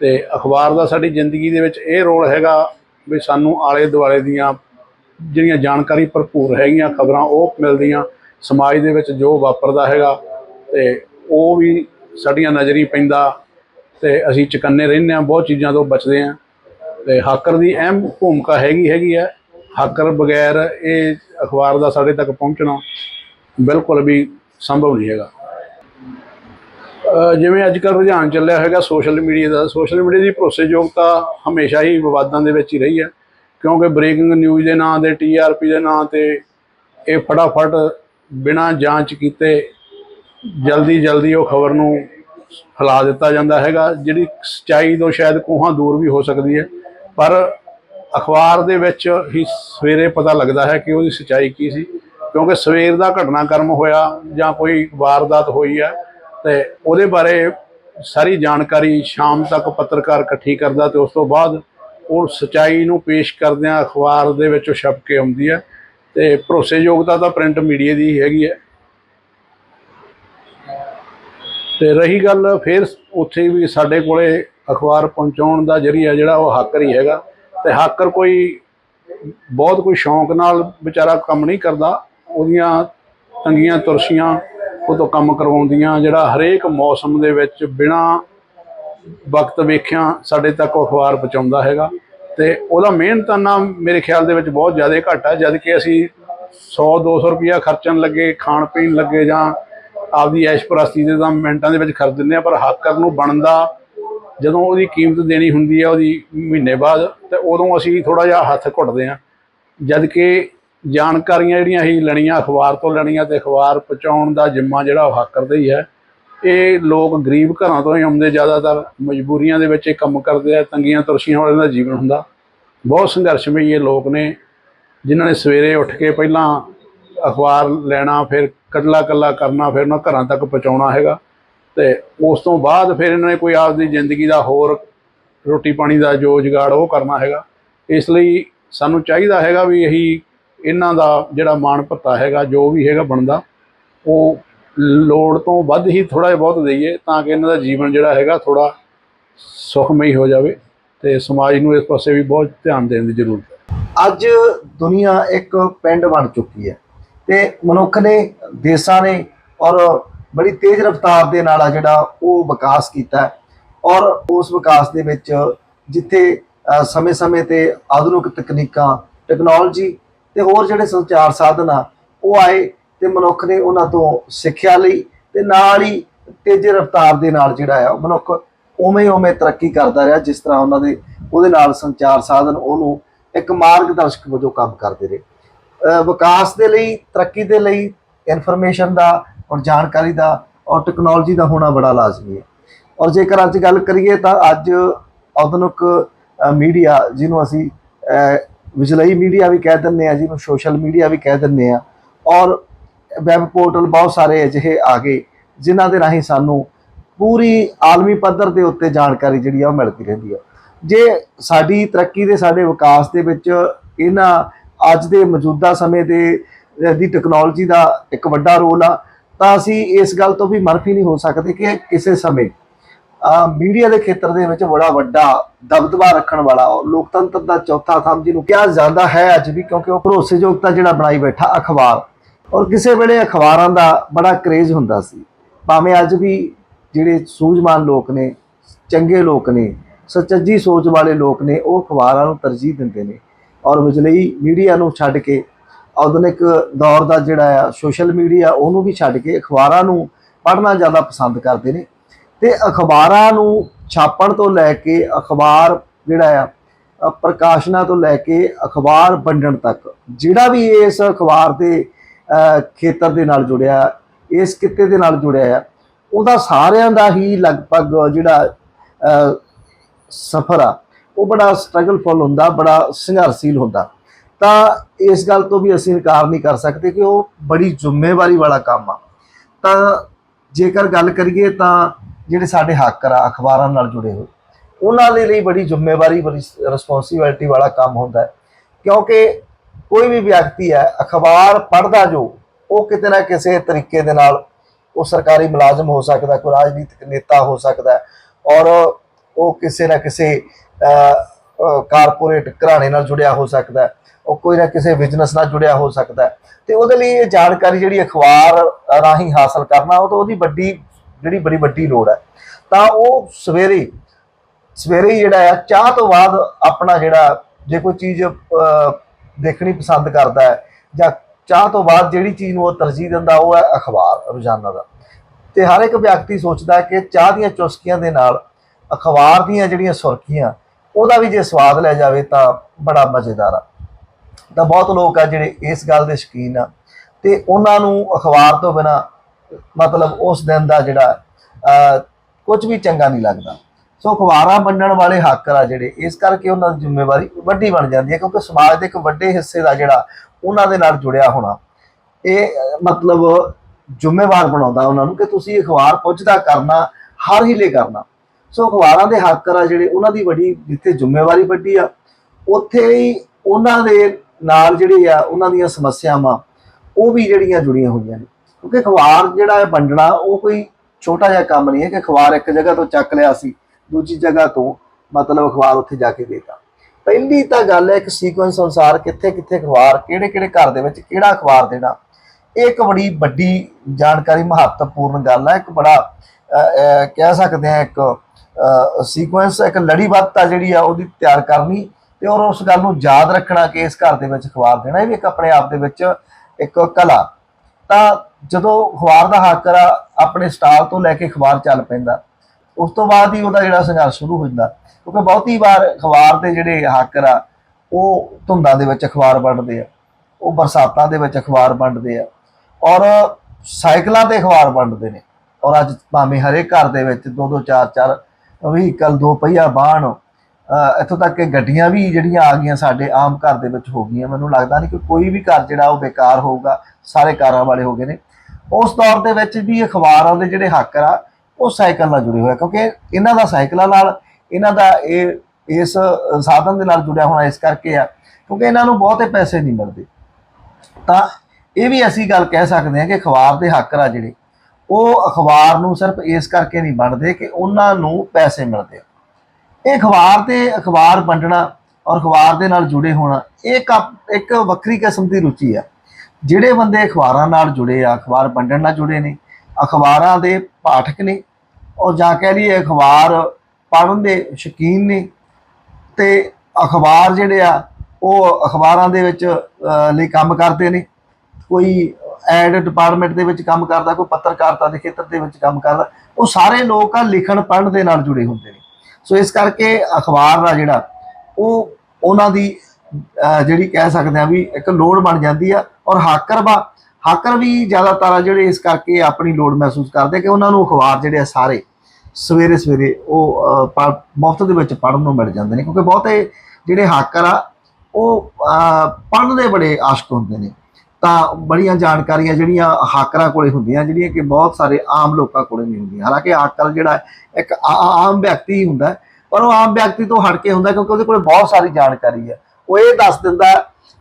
ਤੇ ਅਖਬਾਰ ਦਾ ਸਾਡੀ ਜ਼ਿੰਦਗੀ ਦੇ ਵਿੱਚ ਇਹ ਰੋਲ ਹੈਗਾ ਵੀ ਸਾਨੂੰ ਆਲੇ ਦੁਆਲੇ ਦੀਆਂ ਜਿਹੜੀਆਂ ਜਾਣਕਾਰੀ ਭਰਪੂਰ ਹੈਗੀਆਂ ਖਬਰਾਂ ਉਹ ਮਿਲਦੀਆਂ ਸਮਾਜ ਦੇ ਵਿੱਚ ਜੋ ਵਾਪਰਦਾ ਹੈਗਾ ਤੇ ਉਹ ਵੀ ਸਾਡੀਆਂ ਨਜ਼ਰੀ ਪੈਂਦਾ ਤੇ ਅਸੀਂ ਚਕੰਨੇ ਰਹਿੰਦੇ ਹਾਂ, ਬਹੁਤ ਚੀਜ਼ਾਂ ਤੋਂ ਬਚਦੇ ਹਾਂ। ਤੇ ਹਾਕਰ ਦੀ ਅਹਿਮ ਭੂਮਿਕਾ ਹੈਗੀ ਹੈਗੀ ਹੈ। ਹਾਕਰ ਬਗੈਰ ਇਹ ਅਖਬਾਰ ਦਾ ਸਾਡੇ ਤੱਕ ਪਹੁੰਚਣਾ ਬਿਲਕੁਲ ਵੀ ਸੰਭਵ ਨਹੀਂ ਹੈਗਾ। ਜਿਵੇਂ ਅੱਜ ਕੱਲ੍ਹ ਰੁਝਾਨ ਚੱਲਿਆ ਹੈਗਾ ਸੋਸ਼ਲ ਮੀਡੀਆ ਦਾ, ਸੋਸ਼ਲ ਮੀਡੀਆ ਦੀ ਭਰੋਸੇਯੋਗਤਾ ਹਮੇਸ਼ਾ ਹੀ ਵਿਵਾਦਾਂ ਦੇ ਵਿੱਚ ਹੀ ਰਹੀ ਹੈ। ਕਿਉਂਕਿ ਬ੍ਰੇਕਿੰਗ ਨਿਊਜ਼ ਦੇ ਨਾਂ ਤੇ ਟੀਆਰਪੀ ਦੇ ਨਾਂ ਤੇ ਇਹ ਫਟਾਫਟ ਬਿਨਾਂ ਜਾਂਚ ਕੀਤੇ ਜਲਦੀ ਜਲਦੀ ਉਹ ਖਬਰ ਨੂੰ ਫੈਲਾ ਦਿੱਤਾ ਜਾਂਦਾ ਹੈਗਾ, ਜਿਹੜੀ ਸਚਾਈ ਤੋਂ ਸ਼ਾਇਦ ਕੋਹਾਂ ਦੂਰ ਵੀ ਹੋ ਸਕਦੀ ਹੈ। ਪਰ ਅਖਬਾਰ ਦੇ ਵਿੱਚ ਹੀ ਸਵੇਰੇ ਪਤਾ ਲੱਗਦਾ ਹੈ ਕਿ ਉਹਦੀ ਸਚਾਈ ਕੀ ਸੀ, ਕਿਉਂਕਿ ਸਵੇਰ ਦਾ ਘਟਨਾਕ੍ਰਮ ਹੋਇਆ ਜਾਂ ਕੋਈ ਵਾਰਦਾਤ ਹੋਈ ਹੈ ਤੇ ਉਹਦੇ ਬਾਰੇ ਸਾਰੀ ਜਾਣਕਾਰੀ ਸ਼ਾਮ ਤੱਕ ਪੱਤਰਕਾਰ ਇਕੱਠੀ ਕਰਦਾ ਤੇ ਉਸ ਤੋਂ ਬਾਅਦ ਉਹ ਸਚਾਈ ਨੂੰ ਪੇਸ਼ ਕਰਦਿਆਂ ਅਖਬਾਰ ਦੇ ਵਿੱਚ ਛਪ ਕੇ ਆਉਂਦੀ ਹੈ ਤੇ ਭਰੋਸੇਯੋਗਤਾ ਤਾਂ ਪ੍ਰਿੰਟ ਮੀਡੀਆ ਦੀ ਹੈਗੀ ਹੈ। ਤੇ ਰਹੀ ਗੱਲ ਫਿਰ ਉੱਥੇ ਵੀ ਸਾਡੇ ਕੋਲੇ ਅਖਬਾਰ ਪਹੁੰਚਾਉਣ ਦਾ ਜਰੀਆ ਜਿਹੜਾ ਉਹ ਹਾਕਰ ਹੀ ਹੈਗਾ ਤੇ ਹਾਕਰ ਕੋਈ ਬਹੁਤ ਕੋਈ ਸ਼ੌਂਕ ਨਾਲ ਵਿਚਾਰਾ ਕੰਮ ਨਹੀਂ ਕਰਦਾ, ਉਹਦੀਆਂ ਤੰਗੀਆਂ ਤੁਰਸ਼ੀਆਂ ਉਹ ਤੋਂ ਕੰਮ ਕਰਵਾਉਂਦੀਆਂ, ਜਿਹੜਾ ਹਰੇਕ ਮੌਸਮ ਦੇ ਵਿੱਚ ਬਿਨਾਂ ਵਕਤ ਵੇਖਿਆ, ਸਾਡੇ ਤੱਕ ਉਹ ਅਖਬਾਰ ਪਹੁੰਚਾਉਂਦਾ ਹੈਗਾ। ਤੇ ਉਹਦਾ ਮਿਹਨਤਾਨਾ ਮੇਰੇ ਖਿਆਲ ਦੇ ਵਿੱਚ ਬਹੁਤ ਜ਼ਿਆਦਾ ਘੱਟ ਹੈ ਜਦ ਕਿ ਅਸੀਂ 100 200 ਰੁਪਇਆ ਖਰਚਣ ਲੱਗੇ, ਖਾਣ ਪੀਣ ਲੱਗੇ ਜਾਂ ਆਪਦੀ ਐਸ਼ ਪ੍ਰਸਤੀ ਦੇ ਤਾਂ ਮਿੰਟਾਂ ਦੇ ਵਿੱਚ ਖਰਚ ਦਿੰਦੇ ਆ ਪਰ ਹਾਕਰ ਨੂੰ ਬਣਦਾ, ਜਦੋਂ ਉਹਦੀ ਕੀਮਤ ਦੇਣੀ ਹੁੰਦੀ ਹੈ ਉਹਦੀ ਮਹੀਨੇ ਬਾਅਦ, ਤੇ ਉਦੋਂ ਅਸੀਂ ਥੋੜਾ ਜਿਹਾ ਹੱਥ ਘੁੱਟਦੇ ਆ ਜਦ ਕਿ ਜਾਣਕਾਰੀਆਂ ਜਿਹੜੀਆਂ ਅਸੀਂ ਲੈਣੀਆਂ, ਅਖਬਾਰ ਤੋਂ ਲੈਣੀਆਂ ਤੇ ਅਖਬਾਰ ਪਹੁੰਚਾਉਣ ਦਾ ਜਿੰਮਾ ਜਿਹੜਾ ਉਹ ਹਾਕਰ ਦਾ ਹੀ ਹੈ। ਇਹ ਲੋਕ ਗਰੀਬ ਘਰਾਂ ਤੋਂ ਹੀ ਆਉਂਦੇ, ਜ਼ਿਆਦਾਤਰ ਮਜਬੂਰੀਆਂ ਦੇ ਵਿੱਚ ਇਹ ਕੰਮ ਕਰਦੇ ਆ, ਤੰਗੀਆਂ ਤਰਸ਼ੀਆਂ ਵਾਲਿਆਂ ਦਾ ਜੀਵਨ ਹੁੰਦਾ। ਬਹੁਤ ਸੰਘਰਸ਼ਮਈ ਇਹ ਲੋਕ ਨੇ, ਜਿਨ੍ਹਾਂ ਨੇ ਸਵੇਰੇ ਉੱਠ ਕੇ ਪਹਿਲਾਂ ਅਖਬਾਰ ਲੈਣਾ, ਫਿਰ ਕੱਲਾ ਕੱਲਾ ਕਰਨਾ, ਫਿਰ ਉਹਨਾਂ ਘਰਾਂ ਤੱਕ ਪਹੁੰਚਾਉਣਾ ਹੈਗਾ। ਤੇ ਉਸ ਤੋਂ ਬਾਅਦ ਫਿਰ ਇਹਨਾਂ ਨੇ ਕੋਈ ਆਪਦੀ ਜ਼ਿੰਦਗੀ ਦਾ ਹੋਰ ਰੋਟੀ ਪਾਣੀ ਦਾ ਜੋ ਜੁਗਾੜ ਉਹ ਕਰਨਾ ਹੈਗਾ। ਇਸ ਲਈ ਸਾਨੂੰ ਚਾਹੀਦਾ ਹੈਗਾ ਵੀ ਇਹੀ ਇਹਨਾਂ ਦਾ ਜਿਹੜਾ ਮਾਣ ਭੱਤਾ ਹੈਗਾ, ਜੋ ਵੀ ਹੈਗਾ ਬਣਦਾ, ਉਹ ਲੋੜ ਤੋਂ ਵੱਧ ਹੀ ਥੋੜਾ ਜਿਹਾ ਬਹੁਤ ਦਈਏ ਤਾਂ ਕਿ ਇਹਨਾਂ ਦਾ ਜੀਵਨ ਜਿਹੜਾ ਹੈਗਾ ਥੋੜਾ ਸੁਖਮਈ ਹੋ ਜਾਵੇ ਤੇ ਸਮਾਜ ਨੂੰ ਇਸ ਪਾਸੇ ਵੀ ਬਹੁਤ ਧਿਆਨ ਦੇਣ ਦੀ ਜ਼ਰੂਰਤ ਹੈ। ਅੱਜ ਦੁਨੀਆ ਇੱਕ ਪਿੰਡ ਬਣ ਚੁੱਕੀ ਹੈ ਤੇ ਮਨੁੱਖ ਨੇ, ਦੇਸ਼ਾਂ ਨੇ ਔਰ ਬੜੀ ਤੇਜ਼ ਰਫ਼ਤਾਰ ਦੇ ਨਾਲ ਆ ਜਿਹੜਾ ਉਹ ਵਿਕਾਸ ਕੀਤਾ ਔਰ ਉਸ ਵਿਕਾਸ ਦੇ ਵਿੱਚ ਜਿੱਥੇ ਸਮੇਂ-ਸਮੇਂ ਤੇ ਆਧੁਨਿਕ ਤਕਨੀਕਾਂ, ਟੈਕਨੋਲੋਜੀ ਤੇ ਹੋਰ ਜਿਹੜੇ ਸੰਚਾਰ ਸਾਧਨ ਆ, ਉਹ ਆਏ ਤੇ ਮਨੁੱਖ ਨੇ ਉਹਨਾਂ ਤੋਂ ਸਿੱਖਿਆ ਲਈ ਤੇ ਨਾਲ ਹੀ ਤੇਜ਼ ਰਫ਼ਤਾਰ ਦੇ ਨਾਲ ਜਿਹੜਾ ਆ ਉਹ ਮਨੁੱਖ ਉਵੇਂ ਉਵੇਂ ਤਰੱਕੀ ਕਰਦਾ ਰਿਹਾ, ਜਿਸ ਤਰ੍ਹਾਂ ਉਹਨਾਂ ਦੇ ਉਹਦੇ ਨਾਲ ਸੰਚਾਰ ਸਾਧਨ ਉਹਨੂੰ ਇੱਕ ਮਾਰਗਦਰਸ਼ਕ ਵਜੋਂ ਕੰਮ ਕਰਦੇ ਰਹੇ। ਵਿਕਾਸ ਦੇ ਲਈ, ਤਰੱਕੀ ਦੇ ਲਈ ਇਨਫੋਰਮੇਸ਼ਨ ਦਾ ਔਰ ਜਾਣਕਾਰੀ ਦਾ ਔਰ ਟੈਕਨੋਲੋਜੀ ਦਾ ਹੋਣਾ ਬੜਾ ਲਾਜ਼ਮੀ ਹੈ। ਔਰ ਜੇਕਰ ਅੱਜ ਗੱਲ ਕਰੀਏ ਤਾਂ ਅੱਜ ਆਧੁਨਿਕ ਮੀਡੀਆ ਜਿਹਨੂੰ ਅਸੀਂ ਵਿਜਲਈ ਮੀਡੀਆ ਵੀ ਕਹਿ ਦਿੰਦੇ ਆ ਜਿਹਨੂੰ ਸੋਸ਼ਲ ਮੀਡੀਆ ਵੀ ਕਹਿ ਦਿੰਦੇ ਆ ਔਰ ਵੈਬ ਪੋਰਟਲ ਬਹੁਤ ਸਾਰੇ ਅਜਿਹੇ ਆ ਗਏ, ਜਿਨ੍ਹਾਂ ਦੇ ਰਾਹੀਂ ਸਾਨੂੰ ਪੂਰੀ ਆਲਮੀ ਪੱਧਰ ਦੇ ਉੱਤੇ ਜਾਣਕਾਰੀ ਜਿਹੜੀ ਆ ਉਹ ਮਿਲਦੀ ਰਹਿੰਦੀ ਆ। ਜੇ ਸਾਡੀ ਤਰੱਕੀ ਦੇ, ਸਾਡੇ ਵਿਕਾਸ ਦੇ ਵਿੱਚ ਇਹਨਾਂ ਅੱਜ ਦੇ ਮੌਜੂਦਾ ਸਮੇਂ ਦੇ, ਦੀ ਟੈਕਨੋਲੋਜੀ ਦਾ ਇੱਕ ਵੱਡਾ ਰੋਲ ਆ, ਤਾਂ ਅਸੀਂ ਇਸ ਗੱਲ ਤੋਂ ਵੀ ਮਨਫੀ ਨਹੀਂ ਹੋ ਸਕਦੇ ਕਿ ਕਿਸੇ ਸਮੇਂ ਮੀਡੀਆ ਦੇ ਖੇਤਰ ਦੇ ਵਿੱਚ ਬੜਾ ਵੱਡਾ ਦਬਦਬਾ ਰੱਖਣ ਵਾਲਾ ਔਰ ਲੋਕਤੰਤਰ ਦਾ ਚੌਥਾ ਥੰਮ ਜਿਹਨੂੰ ਕਿਹਾ ਜਾਂਦਾ ਹੈ ਅੱਜ ਵੀ, ਕਿਉਂਕਿ ਉਹ ਭਰੋਸੇਯੋਗਤਾ ਜਿਹੜਾ ਬਣਾਈ ਬੈਠਾ ਅਖਬਾਰ। ਔਰ ਕਿਸੇ ਵੇਲੇ ਅਖਬਾਰਾਂ ਦਾ ਬੜਾ ਕਰੇਜ਼ ਹੁੰਦਾ ਸੀ। ਭਾਵੇਂ ਅੱਜ ਵੀ ਜਿਹੜੇ ਸੂਝਵਾਨ ਲੋਕ ਨੇ ਚੰਗੇ ਲੋਕ ਨੇ ਸੱਚੀ ਸੋਚ ਵਾਲੇ ਲੋਕ ਨੇ ਉਹ ਅਖਬਾਰਾਂ ਨੂੰ ਤਰਜੀਹ ਦਿੰਦੇ ਨੇ ਔਰ ਵਿਜਲਈ ਮੀਡੀਆ ਨੂੰ ਛੱਡ ਕੇ ਆਧੁਨਿਕ ਦੌਰ ਦਾ ਜਿਹੜਾ ਆ ਸੋਸ਼ਲ ਮੀਡੀਆ ਉਹਨੂੰ ਵੀ ਛੱਡ ਕੇ ਅਖਬਾਰਾਂ ਨੂੰ ਪੜ੍ਹਨਾ ਜ਼ਿਆਦਾ ਪਸੰਦ ਕਰਦੇ ਨੇ। ਤੇ ਅਖਬਾਰਾਂ ਨੂੰ ਛਾਪਣ ਤੋਂ ਲੈ ਕੇ ਅਖਬਾਰ ਜਿਹੜਾ ਆ ਅ, ਪ੍ਰਕਾਸ਼ਨਾਂ ਤੋਂ ਲੈ ਕੇ ਅਖਬਾਰ ਵੰਡਣ ਤੱਕ ਜਿਹੜਾ ਵੀ ਇਸ ਅਖਬਾਰ ਦੇ ਖੇਤਰ ਦੇ ਨਾਲ ਜੁੜਿਆ, ਇਸ ਕਿੱਤੇ ਦੇ ਨਾਲ ਜੁੜਿਆ ਆ। ਉਹਦਾ ਸਾਰਿਆਂ ਦਾ ਹੀ ਲਗਭਗ ਜਿਹੜਾ ਸਫ਼ਰ ਆ, ਉਹ ਬੜਾ ਸਟਰਗਲਫੁਲ ਹੁੰਦਾ, ਬੜਾ ਸੰਘਰਸ਼ੀਲ ਹੁੰਦਾ। ਤਾਂ ਇਸ ਗੱਲ ਤੋਂ ਵੀ ਅਸੀਂ ਇਨਕਾਰ ਨਹੀਂ ਕਰ ਸਕਦੇ ਕਿ ਉਹ ਬੜੀ ਜ਼ਿੰਮੇਵਾਰੀ ਵਾਲਾ ਕੰਮ ਆ। ਤਾਂ ਜੇਕਰ ਗੱਲ ਕਰੀਏ ਤਾਂ ਜਿਹੜੇ ਸਾਡੇ ਹਾਕਰ ਆ, ਅਖਬਾਰਾਂ ਨਾਲ ਜੁੜੇ ਹੋਏ, ਉਹਨਾਂ ਦੇ ਲਈ ਬੜੀ ਜ਼ਿੰਮੇਵਾਰੀ, ਬੜੀ ਰਿਸਪੌਂਸਿਬਿਲਟੀ ਵਾਲਾ ਕੰਮ ਹੁੰਦਾ ਹੈ। ਕਿਉਂਕਿ ਕੋਈ ਵੀ ਵਿਅਕਤੀ ਹੈ, ਅਖਬਾਰ ਪੜ੍ਹਦਾ ਜੋ, ਉਹ ਕਿਤੇ ਨਾ ਕਿਸੇ ਤਰੀਕੇ ਦੇ ਨਾਲ ਉਹ ਸਰਕਾਰੀ ਮੁਲਾਜ਼ਮ ਹੋ ਸਕਦਾ, ਕੋਈ ਰਾਜਨੀਤਿਕ ਨੇਤਾ ਹੋ ਸਕਦਾ ਔਰ ਉਹ ਕਿਸੇ ਨਾ ਕਿਸੇ ਕਾਰਪੋਰੇਟ ਘਰਾਣੇ ਨਾਲ ਜੁੜਿਆ ਹੋ ਸਕਦਾ ਉਹ ਕੋਈ ਨਾ ਕਿਸੇ ਬਿਜ਼ਨਸ ਨਾਲ ਜੁੜਿਆ ਹੋ ਸਕਦਾ ਹੈ। ਤੇ ਉਹਦੇ ਲਈ ਇਹ ਜਾਣਕਾਰੀ ਜਿਹੜੀ ਅਖਬਾਰ ਰਾਹੀਂ ਹਾਸਲ ਕਰਨਾ, ਉਹ ਤਾਂ ਉਹਦੀ ਵੱਡੀ, ਜਿਹੜੀ ਬੜੀ ਵੱਡੀ ਲੋੜ ਹੈ। ਤਾਂ ਉਹ ਸਵੇਰੇ ਸਵੇਰੇ ਹੀ ਜਿਹੜਾ ਆ ਚਾਹ ਤੋਂ ਬਾਅਦ ਆਪਣਾ ਜਿਹੜਾ, ਜੇ ਕੋਈ ਚੀਜ਼ ਦੇਖਣੀ ਪਸੰਦ ਕਰਦਾ ਹੈ ਜਾਂ ਚਾਹ ਤੋਂ ਬਾਅਦ ਜਿਹੜੀ ਚੀਜ਼ ਨੂੰ ਉਹ ਤਰਜੀਹ ਦਿੰਦਾ, ਉਹ ਹੈ ਅਖਬਾਰ, ਰੋਜ਼ਾਨਾ ਦਾ। ਤੇ ਹਰ ਇੱਕ ਵਿਅਕਤੀ ਸੋਚਦਾ ਹੈ ਕਿ ਚਾਹ ਦੀਆਂ ਚੁਸਕੀਆਂ ਦੇ ਨਾਲ ਅਖਬਾਰ ਦੀਆਂ ਜਿਹੜੀਆਂ ਸੁਰਖੀਆਂ, ਉਹਦਾ ਵੀ ਜੇ ਸਵਾਦ ਲੈ ਜਾਵੇ ਤਾਂ ਬੜਾ ਮਜ਼ੇਦਾਰ ਆ। ਤਾਂ ਬਹੁਤ ਲੋਕ ਆ ਜਿਹੜੇ ਇਸ ਗੱਲ ਦੇ ਸ਼ੌਕੀਨ ਆ ਤੇ ਉਹਨਾਂ ਨੂੰ ਅਖਬਾਰ ਤੋਂ ਬਿਨਾ ਮਤਲਬ ਉਸ ਦਿਨ ਦਾ ਜਿਹੜਾ ਕੁਝ ਵੀ ਚੰਗਾ ਨਹੀਂ ਲੱਗਦਾ। ਸੋ ਅਖਬਾਰਾਂ ਵੰਡਣ ਵਾਲੇ ਹਾਕਰ ਆ ਜਿਹੜੇ, ਇਸ ਕਰਕੇ ਉਹਨਾਂ ਦੀ ਜ਼ਿੰਮੇਵਾਰੀ ਵੱਡੀ ਬਣ ਜਾਂਦੀ ਹੈ ਕਿਉਂਕਿ ਸਮਾਜ ਦੇ ਇੱਕ ਵੱਡੇ ਹਿੱਸੇ ਦਾ ਜਿਹੜਾ ਉਹਨਾਂ ਦੇ ਨਾਲ ਜੁੜਿਆ ਹੋਣਾ, ਇਹ ਮਤਲਬ ਜ਼ਿੰਮੇਵਾਰ ਬਣਾਉਂਦਾ ਉਹਨਾਂ ਨੂੰ ਕਿ ਤੁਸੀਂ ਅਖਬਾਰ ਪੁੱਜਦਾ ਕਰਨਾ, ਹਰ ਹੀਲੇ ਕਰਨਾ। ਸੋ ਅਖਬਾਰਾਂ ਦੇ ਹਾਕਰ ਆ ਜਿਹੜੇ, ਉਹਨਾਂ ਦੀ ਵੱਡੀ ਜਿੱਥੇ ਜ਼ਿੰਮੇਵਾਰੀ ਵੱਡੀ ਆ, ਉੱਥੇ ਹੀ ਉਹਨਾਂ ਦੇ ਨਾਲ ਜਿਹੜੇ ਆ, ਉਹਨਾਂ ਦੀਆਂ ਸਮੱਸਿਆਵਾਂ, ਉਹ ਵੀ ਜਿਹੜੀਆਂ ਜੁੜੀਆਂ ਹੋਈਆਂ ਨੇ। ਕਿਉਂਕਿ ਅਖਬਾਰ ਜਿਹੜਾ ਹੈ ਵੰਡਣਾ, ਉਹ ਕੋਈ ਛੋਟਾ ਜਿਹਾ ਕੰਮ ਨਹੀਂ ਹੈ ਕਿ ਅਖਬਾਰ ਇੱਕ ਜਗ੍ਹਾ ਤੋਂ ਚੱਕ ਲਿਆ ਸੀ ਦੂਜੀ ਜਗ੍ਹਾ ਤੋਂ ਮਤਲਬ ਅਖਬਾਰ ਉੱਥੇ ਜਾ ਕੇ ਦੇਤਾ। ਪਹਿਲੀ ਤਾਂ ਗੱਲ ਹੈ ਇੱਕ ਸੀਕੁਐਂਸ ਅਨੁਸਾਰ ਕਿੱਥੇ ਕਿੱਥੇ ਅਖਬਾਰ, ਕਿਹੜੇ ਕਿਹੜੇ ਘਰ ਦੇ ਵਿੱਚ ਕਿਹੜਾ ਅਖਬਾਰ ਦੇਣਾ। ਇਹ ਇੱਕ ਬੜੀ ਵੱਡੀ ਜਾਣਕਾਰੀ, ਮਹੱਤਵਪੂਰਨ ਗੱਲ ਹੈ। ਇੱਕ ਬੜਾ ਕਹਿ ਸਕਦੇ ਹਾਂ ਇੱਕ ਸੀਕੁਐਂਸ ਇੱਕ ਲੜੀਬੱਧਤਾ ਜਿਹੜੀ ਆ ਉਹਦੀ ਤਿਆਰ ਕਰਨੀ ਤੇ ਔਰ ਉਸ ਗੱਲ ਨੂੰ ਯਾਦ ਰੱਖਣਾ ਕਿ ਇਸ ਘਰ ਦੇ ਵਿੱਚ ਅਖਬਾਰ ਦੇਣਾ, ਇਹ ਵੀ ਇੱਕ ਆਪਣੇ ਆਪ ਦੇ ਵਿੱਚ ਇੱਕ ਕਲਾ। ਤਾਂ ਜਦੋਂ ਅਖਬਾਰ ਦਾ ਹਾਕਰ ਆ ਆਪਣੇ ਸਟਾਲ ਤੋਂ ਲੈ ਕੇ ਅਖਬਾਰ ਚੱਲ ਪੈਂਦਾ ਉਸ ਤੋਂ ਬਾਅਦ ਹੀ ਉਹਦਾ ਜਿਹੜਾ ਸੰਘਰਸ਼ ਸ਼ੁਰੂ ਹੋ ਜਾਂਦਾ। ਕਿਉਂਕਿ ਬਹੁਤੀ ਵਾਰ ਅਖਬਾਰ ਦੇ ਜਿਹੜੇ ਹਾਕਰ ਆ, ਉਹ ਧੁੰਦਾਂ ਦੇ ਵਿੱਚ ਅਖਬਾਰ ਵੰਡਦੇ ਆ। ਉਹ ਬਰਸਾਤਾਂ ਦੇ ਵਿੱਚ ਅਖਬਾਰ ਵੰਡਦੇ ਆ। ਔਰ ਸਾਈਕਲਾਂ ਤੇ ਅਖਬਾਰ ਵੰਡਦੇ ਨੇ। ਔਰ ਅੱਜ ਭਾਵੇਂ ਹਰੇਕ ਘਰ ਦੇ ਵਿੱਚ ਦੋ ਦੋ, ਚਾਰ ਚਾਰ ਵਹੀਕਲ, ਦੋ ਪਹੀਆ ਵਾਹਨ ਇੱਥੋਂ ਤੱਕ ਕਿ ਗੱਡੀਆਂ ਵੀ ਜਿਹੜੀਆਂ ਆ ਗਈਆਂ ਸਾਡੇ ਆਮ ਘਰ ਦੇ ਵਿੱਚ ਹੋ ਗਈਆਂ। ਮੈਨੂੰ ਲੱਗਦਾ ਨਹੀਂ ਕਿ ਕੋਈ ਵੀ ਘਰ ਜਿਹੜਾ ਉਹ ਬੇਕਾਰ ਹੋਊਗਾ। ਸਾਰੇ ਕਾਰਾਂ ਵਾਲੇ ਹੋ ਗਏ ਨੇ। ਉਸ ਦੌਰ ਦੇ ਵਿੱਚ ਵੀ ਅਖਬਾਰਾਂ ਦੇ ਜਿਹੜੇ ਹੱਕ ਆ ਉਹ ਸਾਈਕਲ ਨਾਲ ਜੁੜੇ ਹੋਏ ਆ ਕਿਉਂਕਿ ਇਹਨਾਂ ਦਾ ਸਾਈਕਲਾਂ ਨਾਲ, ਇਹਨਾਂ ਦਾ ਇਹ, ਇਸ ਸਾਧਨ ਦੇ ਨਾਲ ਜੁੜਿਆ ਹੋਣਾ ਇਸ ਕਰਕੇ ਆ, ਕਿਉਂਕਿ ਇਹਨਾਂ ਨੂੰ ਬਹੁਤੇ ਪੈਸੇ ਨਹੀਂ ਮਿਲਦੇ। ਤਾਂ ਇਹ ਵੀ ਅਸੀਂ ਗੱਲ ਕਹਿ ਸਕਦੇ ਹਾਂ ਕਿ ਅਖਬਾਰ ਦੇ ਹੱਕ ਆ ਜਿਹੜੇ, ਉਹ ਅਖਬਾਰ ਨੂੰ ਸਿਰਫ ਇਸ ਕਰਕੇ ਨਹੀਂ ਵੰਡਦੇ ਕਿ ਉਹਨਾਂ ਨੂੰ ਪੈਸੇ ਮਿਲਦੇ ਆ। ਇਹ ਅਖਬਾਰ ਤੇ ਅਖਬਾਰ ਵੰਡਣਾ ਔਰ ਅਖਬਾਰ ਦੇ ਨਾਲ ਜੁੜੇ ਹੋਣਾ, ਇਹ ਇੱਕ ਇੱਕ ਵੱਖਰੀ ਕਿਸਮ ਦੀ ਰੁਚੀ ਆ। ਜਿਹੜੇ ਬੰਦੇ ਅਖਬਾਰਾਂ ਨਾਲ ਜੁੜੇ ਆ, ਅਖਬਾਰ ਵੰਡਣ ਨਾਲ ਜੁੜੇ ਨੇ, ਅਖਬਾਰਾਂ ਦੇ ਪਾਠਕ ਨੇ ਔਰ ਜਾਂ ਕਹਿ ਲਈਏ ਅਖਬਾਰ ਪੜ੍ਹਨ ਦੇ ਸ਼ੌਕੀਨ ਨੇ। ਤੇ ਅਖਬਾਰ ਜਿਹੜੇ ਆ, ਉਹ ਅਖਬਾਰਾਂ ਦੇ ਵਿੱਚ ਲਈ ਕੰਮ ਕਰਦੇ ਨੇ। ਕੋਈ ਐਡ ਡਿਪਾਰਟਮੈਂਟ ਦੇ ਵਿੱਚ ਕੰਮ ਕਰਦਾ, ਕੋਈ ਪੱਤਰਕਾਰਤਾ ਦੇ ਖੇਤਰ ਦੇ ਵਿੱਚ ਕੰਮ ਕਰਦਾ, ਉਹ ਸਾਰੇ ਲੋਕ ਆ ਲਿਖਣ, ਪੜ੍ਹਨ ਦੇ ਨਾਲ ਜੁੜੇ ਹੁੰਦੇ ਨੇ। ਸੋ ਇਸ ਕਰਕੇ ਅਖਬਾਰ ਦਾ ਜਿਹੜਾ, ਉਹ ਉਹਨਾਂ ਦੀ ਜਿਹੜੀ ਕਹਿ ਸਕਦੇ ਆ ਵੀ ਇੱਕ ਲੋੜ ਬਣ ਜਾਂਦੀ ਆ। ਔਰ ਹਾਕਰ ਵਾ ਹਾਕਰ ਵੀ ਜ਼ਿਆਦਾਤਰ ਆ ਜਿਹੜੇ ਇਸ ਕਰਕੇ ਆਪਣੀ ਲੋੜ ਮਹਿਸੂਸ ਕਰਦੇ ਕਿ ਉਹਨਾਂ ਨੂੰ ਅਖਬਾਰ ਜਿਹੜੇ ਆ ਸਾਰੇ ਸਵੇਰੇ ਸਵੇਰੇ ਉਹ ਅਹ, ਮੁਫਤ ਦੇ ਵਿੱਚ ਪੜ੍ਹਨ ਨੂੰ ਮਿਲ ਜਾਂਦੇ ਨੇ ਕਿਉਂਕਿ ਬਹੁਤੇ ਜਿਹੜੇ ਹਾਕਰ ਆ ਉਹ ਅਹ, ਪੜ੍ਹਨ ਦੇ ਬੜੇ ਆਸ਼ਕ ਹੁੰਦੇ ਨੇ। ਤਾਂ ਬੜੀਆਂ ਜਾਣਕਾਰੀਆਂ ਜਿਹੜੀਆਂ ਹਾਕਰਾਂ ਕੋਲੇ ਹੁੰਦੀਆਂ ਜਿਹੜੀਆਂ ਕਿ ਬਹੁਤ ਸਾਰੇ ਆਮ ਲੋਕਾਂ ਕੋਲੇ ਨਹੀਂ ਹੁੰਦੀਆਂ। ਹਾਲਾਂਕਿ ਹਾਕਰ ਜਿਹੜਾ ਇੱਕ ਆਮ ਵਿਅਕਤੀ ਹੀ ਹੁੰਦਾ ਪਰ ਉਹ ਆਮ ਵਿਅਕਤੀ ਤੋਂ ਹਟ ਕੇ ਹੁੰਦਾ ਕਿਉਂਕਿ ਉਹਦੇ ਕੋਲੇ ਬਹੁਤ ਸਾਰੀ ਜਾਣਕਾਰੀ ਹੈ ਉਹ ਇਹ ਦੱਸ ਦਿੰਦਾ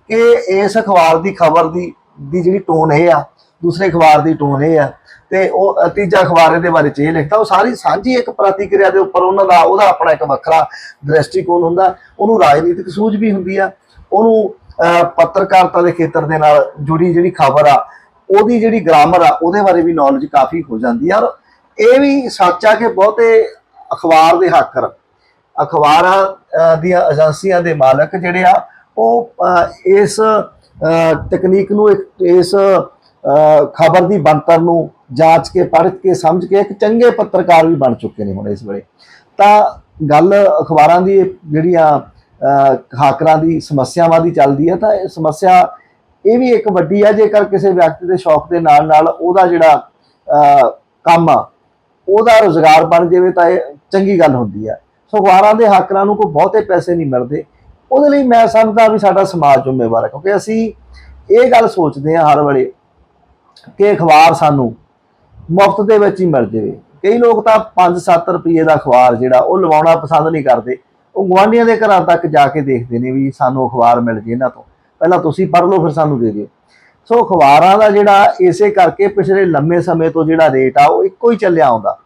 ਕਿ ਇਸ ਅਖਬਾਰ ਦੀ ਖਬਰ ਦੀ ਦੀ ਜਿਹੜੀ ਟੋਨ ਇਹ ਆ ਦੂਸਰੇ ਅਖਬਾਰ ਦੀ ਟੋਨ ਇਹ ਆ ਤੇ ਉਹ ਤੀਜਾ ਅਖਬਾਰ ਇਹਦੇ ਬਾਰੇ ਚ ਇਹ ਲਿਖਦਾ, ਉਹ ਸਾਰੀ ਸਾਂਝੀ ਇੱਕ ਪ੍ਰਤੀਕਿਰਿਆ ਦੇ ਉੱਪਰ ਉਹਨਾਂ ਦਾ, ਉਹਦਾ ਆਪਣਾ ਇੱਕ ਵੱਖਰਾ ਦ੍ਰਿਸ਼ਟੀਕੋਣ ਹੁੰਦਾ। ਉਹਨੂੰ ਰਾਜਨੀਤਿਕ ਸੂਝ ਵੀ ਹੁੰਦੀ ਆ। ਉਹਨੂੰ ਪੱਤਰਕਾਰਤਾ ਦੇ ਖੇਤਰ ਦੇ ਨਾਲ ਜੁੜੀ ਜਿਹੜੀ ਖਬਰ ਆ, ਉਹਦੀ ਜਿਹੜੀ ਗ੍ਰਾਮਰ ਆ, ਉਹਦੇ ਬਾਰੇ ਵੀ ਨੌਲੇਜ ਕਾਫੀ ਹੋ ਜਾਂਦੀ ਆ। ਔਰ ਇਹ ਵੀ ਸੱਚ ਆ ਕਿ ਬਹੁਤੇ ਅਖਬਾਰ ਦੇ ਹਾਕਰ, ਅਖਬਾਰਾਂ ਦੀਆਂ ਏਜੰਸੀਆਂ ਦੇ ਮਾਲਕ ਜਿਹੜੇ ਆ, ਉਹ ਇਸ ਤਕਨੀਕ ਨੂੰ ਇੱਕ, ਇਸ ਖਬਰ ਦੀ ਬਣਤਰ ਨੂੰ ਜਾਂਚ ਕੇ, ਪੜ੍ਹ ਕੇ, ਸਮਝ ਕੇ ਇੱਕ ਚੰਗੇ ਪੱਤਰਕਾਰ ਵੀ ਬਣ ਚੁੱਕੇ ਨੇ ਹੁਣ ਇਸ ਵੇਲੇ। ਤਾਂ ਗੱਲ ਅਖਬਾਰਾਂ ਦੀ, ਜਿਹੜੀਆਂ ਹਾਕਰਾਂ ਦੀ, ਸਮੱਸਿਆਵਾਂ ਦੀ ਚੱਲਦੀ ਹੈ, ਤਾਂ ਇਹ ਸਮੱਸਿਆ ਇਹ ਵੀ ਇੱਕ ਵੱਡੀ ਆ ਜੇਕਰ ਕਿਸੇ ਵਿਅਕਤੀ ਦੇ ਸ਼ੌਕ ਦੇ ਨਾਲ ਨਾਲ ਉਹਦਾ ਜਿਹੜਾ ਕੰਮ ਆ, ਉਹਦਾ ਰੋਜ਼ਗਾਰ ਬਣ ਜਾਵੇ, ਤਾਂ ਇਹ ਚੰਗੀ ਗੱਲ ਹੁੰਦੀ ਹੈ। ਸੋ ਅਖਬਾਰਾਂ ਦੇ ਹਾਕਰਾਂ ਨੂੰ ਕੋਈ ਬਹੁਤੇ ਪੈਸੇ ਨਹੀਂ ਮਿਲਦੇ। ਉਹਦੇ ਲਈ ਮੈਂ ਸਮਝਦਾ ਵੀ ਸਾਡਾ ਸਮਾਜ ਜ਼ਿੰਮੇਵਾਰ ਹੈ, ਕਿਉਂਕਿ ਅਸੀਂ ਇਹ ਗੱਲ ਸੋਚਦੇ ਹਾਂ ਹਰ ਵੇਲੇ ਕਿ ਅਖਬਾਰ ਸਾਨੂੰ ਮੁਫਤ ਦੇ ਵਿੱਚ ਹੀ ਮਿਲ ਜਾਵੇ। ਕਈ ਲੋਕ ਤਾਂ 5-7 ਰੁਪਏ ਦਾ ਅਖਬਾਰ ਜਿਹੜਾ ਉਹ ਲਵਾਉਣਾ ਪਸੰਦ ਨਹੀਂ ਕਰਦੇ। ਉਹ ਗੁਆਂਢੀਆਂ ਦੇ ਘਰਾਂ ਤੱਕ ਜਾ ਕੇ ਦੇਖਦੇ ਨੇ ਵੀ ਸਾਨੂੰ ਅਖਬਾਰ ਮਿਲ ਜੇ ਇਹਨਾਂ ਤੋਂ। ਪਹਿਲਾਂ ਤੁਸੀਂ ਪੜ੍ਹ ਲਓ, ਫਿਰ ਸਾਨੂੰ ਦੇ ਦਿਓ। ਸੋ ਅਖਬਾਰਾਂ ਦਾ ਜਿਹੜਾ ਇਸੇ ਕਰਕੇ ਪਿਛਲੇ ਲੰਮੇ ਸਮੇਂ ਤੋਂ ਜਿਹੜਾ ਰੇਟ ਆ, ਉਹ ਇੱਕੋ ਹੀ ਚੱਲਿਆ ਆਉਂਦਾ।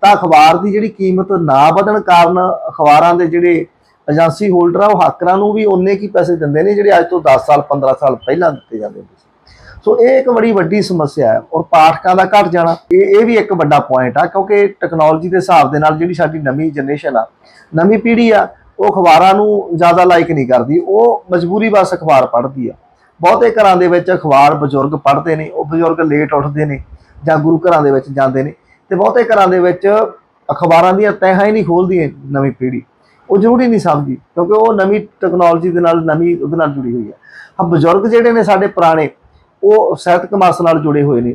ਤਾਂ ਅਖਬਾਰ ਦੀ ਜਿਹੜੀ ਕੀਮਤ ਨਾ ਵਧਣ ਕਾਰਨ ਅਖਬਾਰਾਂ ਦੇ ਜਿਹੜੇ ਏਜੰਸੀ ਹੋਲਡਰ ਆ, ਉਹ ਹਾਕਰਾਂ ਨੂੰ ਵੀ ਉਨੇ ਕੀ ਪੈਸੇ ਦਿੰਦੇ ਨੇ, ਜਿਹੜੇ ਅੱਜ ਤੋਂ 10 ਸਾਲ 15 ਸਾਲ ਪਹਿਲਾਂ ਦਿੱਤੇ ਜਾਂਦੇ ਹੁੰਦੇ ਸੀ। ਸੋ ਇਹ ਇੱਕ ਬੜੀ ਵੱਡੀ ਸਮੱਸਿਆ ਹੈ ਔਰ ਪਾਠਕਾਂ ਦਾ ਘਟ ਜਾਣਾ। ਇਹ ਇਹ ਵੀ ਇੱਕ ਵੱਡਾ ਪੁਆਇੰਟ ਆ ਕਿਉਂਕਿ ਟੈਕਨੋਲੋਜੀ ਦੇ ਹਿਸਾਬ ਦੇ ਨਾਲ ਜਿਹੜੀ ਸਾਡੀ ਨਵੀਂ ਜਨਰੇਸ਼ਨ ਆ, ਨਵੀਂ ਪੀੜ੍ਹੀ ਆ, ਉਹ ਅਖਬਾਰਾਂ ਨੂੰ ਜ਼ਿਆਦਾ ਲਾਈਕ ਨਹੀਂ ਕਰਦੀ। ਉਹ ਮਜਬੂਰੀ ਬਸ ਅਖਬਾਰ ਪੜ੍ਹਦੀ ਆ। ਬਹੁਤੇ ਘਰਾਂ ਦੇ ਵਿੱਚ ਅਖਬਾਰ ਬਜ਼ੁਰਗ ਪੜ੍ਹਦੇ ਨੇ, ਉਹ ਬਜ਼ੁਰਗ ਲੇਟ ਉੱਠਦੇ ਨੇ ਜਾਂ ਗੁਰੂ ਘਰਾਂ ਦੇ ਵਿੱਚ ਜਾਂਦੇ ਨੇ ਤੇ ਬਹੁਤੇ ਘਰਾਂ ਦੇ ਵਿੱਚ ਅਖਬਾਰਾਂ ਦੀਆਂ ਤਹਿਾਂ ਹੀ ਨਹੀਂ ਖੋਲਦੀ ਨਵੀਂ ਪੀੜ੍ਹੀ। ਉਹ ਜ਼ਰੂਰੀ ਨਹੀਂ ਸਮਝਦੀ ਕਿਉਂਕਿ ਉਹ ਨਵੀਂ ਟੈਕਨੋਲੋਜੀ ਦੇ ਨਾਲ, ਨਵੀਂ ਉਹਦੇ ਨਾਲ ਜੁੜੀ ਹੋਈ ਹੈ ਹਾਂ ਬਜ਼ੁਰਗ ਜਿਹੜੇ ਨੇ ਸਾਡੇ ਪੁਰਾਣੇ ਉਹ ਸਾਹਿਤਕ ਮਾਸ ਨਾਲ ਜੁੜੇ ਹੋਏ ਨੇ।